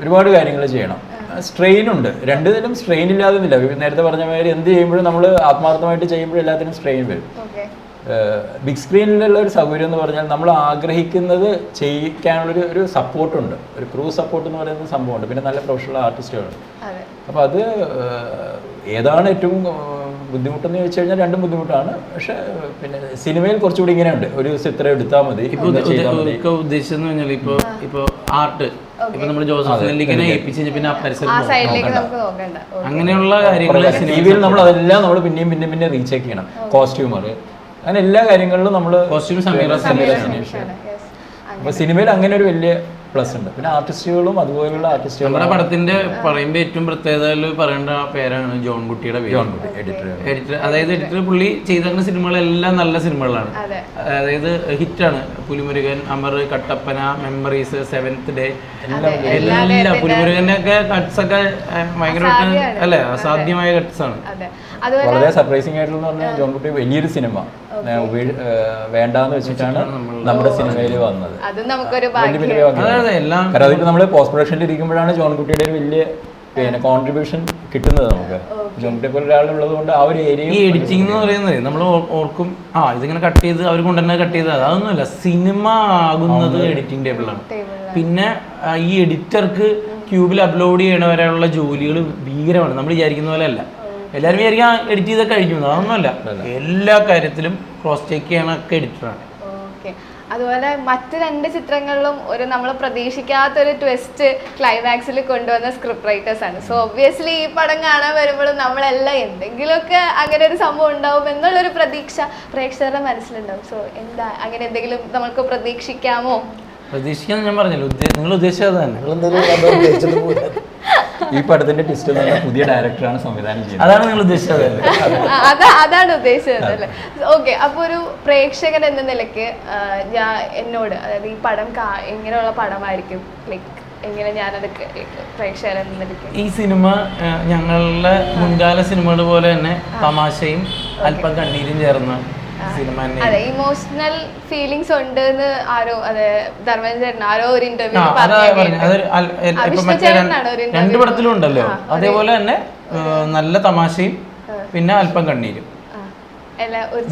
ഒരുപാട് കാര്യങ്ങൾ ചെയ്യണം. സ്ട്രെയിൻ ഉണ്ട്. രണ്ടുതരം സ്ട്രെയിൻ ഇല്ലാതെ നേരത്തെ പറഞ്ഞ മാതിരി എന്ത് ചെയ്യുമ്പോഴും നമ്മൾ ആത്മാർത്ഥമായിട്ട് ചെയ്യുമ്പോഴും എല്ലാത്തിനും സ്ട്രെയിൻ വരും. ബിഗ് സ്ക്രീനിലുള്ള ഒരു സൗകര്യം എന്ന് പറഞ്ഞാൽ നമ്മൾ ആഗ്രഹിക്കുന്നത് ചെയ്യിക്കാനുള്ളൊരു ഒരു സപ്പോർട്ടുണ്ട്. ഒരു ക്രൂ സപ്പോർട്ട് എന്ന് പറയുന്ന സംഭവമുണ്ട്. പിന്നെ നല്ല പ്രൊഫഷണൽ ആർട്ടിസ്റ്റുകളുണ്ട് അതെ. അപ്പോൾ അത് ഏതാണ് ഏറ്റവും ബുദ്ധിമുട്ടെന്ന് ചോദിച്ചു കഴിഞ്ഞാൽ രണ്ടും ബുദ്ധിമുട്ടാണ്. പക്ഷേ പിന്നെ സിനിമയിൽ കുറച്ചുകൂടി ഇങ്ങനെയുണ്ട്. ഒരു ചിത്രം എടുത്താൽ മതി. ഉദ്ദേശിച്ചെന്ന് പറഞ്ഞാൽ ഇപ്പൊ ഇപ്പൊ ആർട്ട്. ഇപ്പൊ നമ്മൾ ഏൽപ്പിച്ച് പിന്നെ ആ പരിസരം ആ സൈഡിലേക്ക് നമുക്ക് നോക്കണ്ട. ഓ, അങ്ങനെയുള്ള കാര്യങ്ങൾ സിനിമയിൽ നമ്മൾ അതെല്ലാം നമ്മൾ പിന്നെയും പിന്നെ പിന്നെ റീചെക്ക് ചെയ്യണം. കോസ്റ്റ്യൂമർ അങ്ങനെ എല്ലാ കാര്യങ്ങളിലും നമ്മൾ അപ്പൊ സിനിമയിൽ അങ്ങനെ ഒരു വലിയ പ്ലസ് ഉണ്ട്. പിന്നെ ആർട്ടിസ്റ്റുകളും അതുപോലെയുള്ള ആർട്ടിസ്റ്റുകളും നമ്മുടെ പടത്തിന്റെ പറയുമ്പോ ഏറ്റവും പ്രത്യേകത പറയേണ്ട പേരാണ് ജോൺ കുട്ടിയുടെ പേര് എഡിറ്റർ എഡിറ്റർ അതായത് എഡിറ്റർ പുള്ളി ചെയ്ത സിനിമകളെല്ലാം നല്ല സിനിമകളാണ്. അതെ. അതായത് ഹിറ്റാണ്. Pulimurugan Amar Kattappana memories seventh day എല്ലാം പുലിമുരുകന്റെ ഒക്കെ കട്ട്സ് ഒക്കെ ഭയങ്കരമായിട്ട് അല്ലേ? അസാധ്യമായ കട്ട്സ് ആണ്. വളരെ സർപ്രൈസിംഗ് ആയിട്ടുള്ള പറഞ്ഞാൽ ജോൺ കുട്ടി വലിയൊരു സിനിമ. വേണ്ടാന്ന് വെച്ചിട്ടാണ് നമ്മുടെ സിനിമയിൽ വന്നത്. കാരണം അതിപ്പോ നമ്മൾ പോസ്റ്റ് പ്രൊഡക്ഷനിൽ ഇരിക്കുമ്പോഴാണ് ജോൺ കുട്ടിയുടെ ഒരു വലിയ പിന്നെ കോൺട്രിബ്യൂഷൻ കിട്ടുന്നത് നമുക്ക്. ജോൺ കുട്ടിയെ പോലെ ഒരാളുള്ളത് കൊണ്ട് ആ ഒരു ഈ ഏരിയ എഡിറ്റിംഗ് എന്ന് പറയുന്നത് നമ്മൾ ഓർക്കും ആ ഇതിങ്ങനെ കട്ട് ചെയ്ത് അവർ കൊണ്ടുതന്നെ കട്ട് ചെയ്ത് അതൊന്നുമല്ല സിനിമ ആകുന്നത് എഡിറ്റിംഗ് ടേബിളാണ് പിന്നെ ഈ എഡിറ്റർക്ക് ക്യൂബിൽ അപ്ലോഡ് ചെയ്യണ വരെയുള്ള ജോലികൾ ഭീകരമാണ്. നമ്മൾ വിചാരിക്കുന്ന പോലെ അല്ല. എല്ലാവരും വിചാരിക്കാൻ എഡിറ്റ് ചെയ്തൊക്കെ കഴിഞ്ഞു. അതൊന്നുമല്ല. എല്ലാ കാര്യത്തിലും ക്രോസ് ചെക്ക് ചെയ്യണൊക്കെ എഡിറ്ററാണ് ഓക്കെ. അതുപോലെ മറ്റ് രണ്ട് ചിത്രങ്ങളിലും ഒരു നമ്മൾ പ്രതീക്ഷിക്കാത്തൊരു ട്വിസ്റ്റ് ക്ലൈമാക്സിൽ കൊണ്ടുവന്ന സ്ക്രിപ്റ്റ് റൈറ്റേഴ്സ് ആണ്. സോ ഒബ്വിയസ്ലി ഈ പടം കാണാൻ വരുമ്പോഴും നമ്മളെല്ലാം എന്തെങ്കിലുമൊക്കെ അങ്ങനെ ഒരു സംഭവം ഉണ്ടാവും എന്നുള്ളൊരു പ്രതീക്ഷ പ്രേക്ഷകരുടെ മനസ്സിലുണ്ടാവും. സോ എന്താ? അങ്ങനെ എന്തെങ്കിലും നമുക്ക് പ്രതീക്ഷിക്കാമോ? പ്രതീക്ഷിക്കാൻ ഞാൻ പറഞ്ഞല്ലോ. ഉദ്ദേ- നിങ്ങൾ ഉദ്ദേശിച്ചത് തന്നെ. ഈ പടത്തിന്റെ ട്വിസ്റ്റ് എന്ന് പറഞ്ഞാൽ പുതിയ ഡയറക്ടറാണ് സംവിധാനം ചെയ്യുന്നത്. അതാണ് നിങ്ങൾ ഉദ്ദേശിച്ചത് ആ, അതാ അതാണ് ഉദ്ദേശിച്ചത് അല്ലേ? ഓക്കെ അപ്പൊ ഒരു പ്രേക്ഷകൻ എന്ന നിലയ്ക്ക് ആ, ഞാൻ എന്നോട് അതായത് ഈ പടം കാ- എങ്ങനെയുള്ള പടമായിരിക്കും ലൈക്ക് എങ്ങനെ ഞാനത് ക- പ്രേക്ഷകൻ എന്ന നിലയ്ക്ക്. ഈ സിനിമ ആ, ഞങ്ങളുടെ മുൻകാല സിനിമകൾ പോലെ തന്നെ തമാശയും അല്പം കണ്ണീരും ചേർന്ന അതെ ഇമോഷണൽ ഫീലിങ്സ് ഉണ്ട് എന്ന് ആരോ അതെ ധർമ്മജൻ ആരോ ഒരു ഇന്റർവ്യൂ രണ്ട് പടത്തിലും ഉണ്ടല്ലോ. അതേപോലെ തന്നെ നല്ല തമാശയും പിന്നെ അല്പം കണ്ണീരും.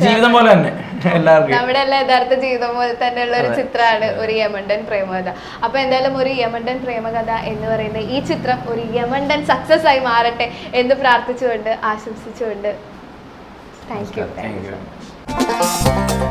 ജീവിതം പോലെ തന്നെ എല്ലാവർക്കും. നമ്മുടെ എല്ലാ യഥാർത്ഥ ജീവിതം പോലെ തന്നെയുള്ള ഒരു ചിത്രമാണ് ഒരു യമണ്ടൻ പ്രേമകഥ. അപ്പൊ എന്തായാലും ഒരു യമണ്ടൻ പ്രേമകഥ എന്ന് പറയുന്ന ഈ ചിത്രം ഒരു യമണ്ടൻ സക്സസ് ആയി മാറട്ടെ എന്ന് പ്രാർത്ഥിച്ചുകൊണ്ട് ആശംസിച്ചുകൊണ്ട്. Thank you thank you Thank you.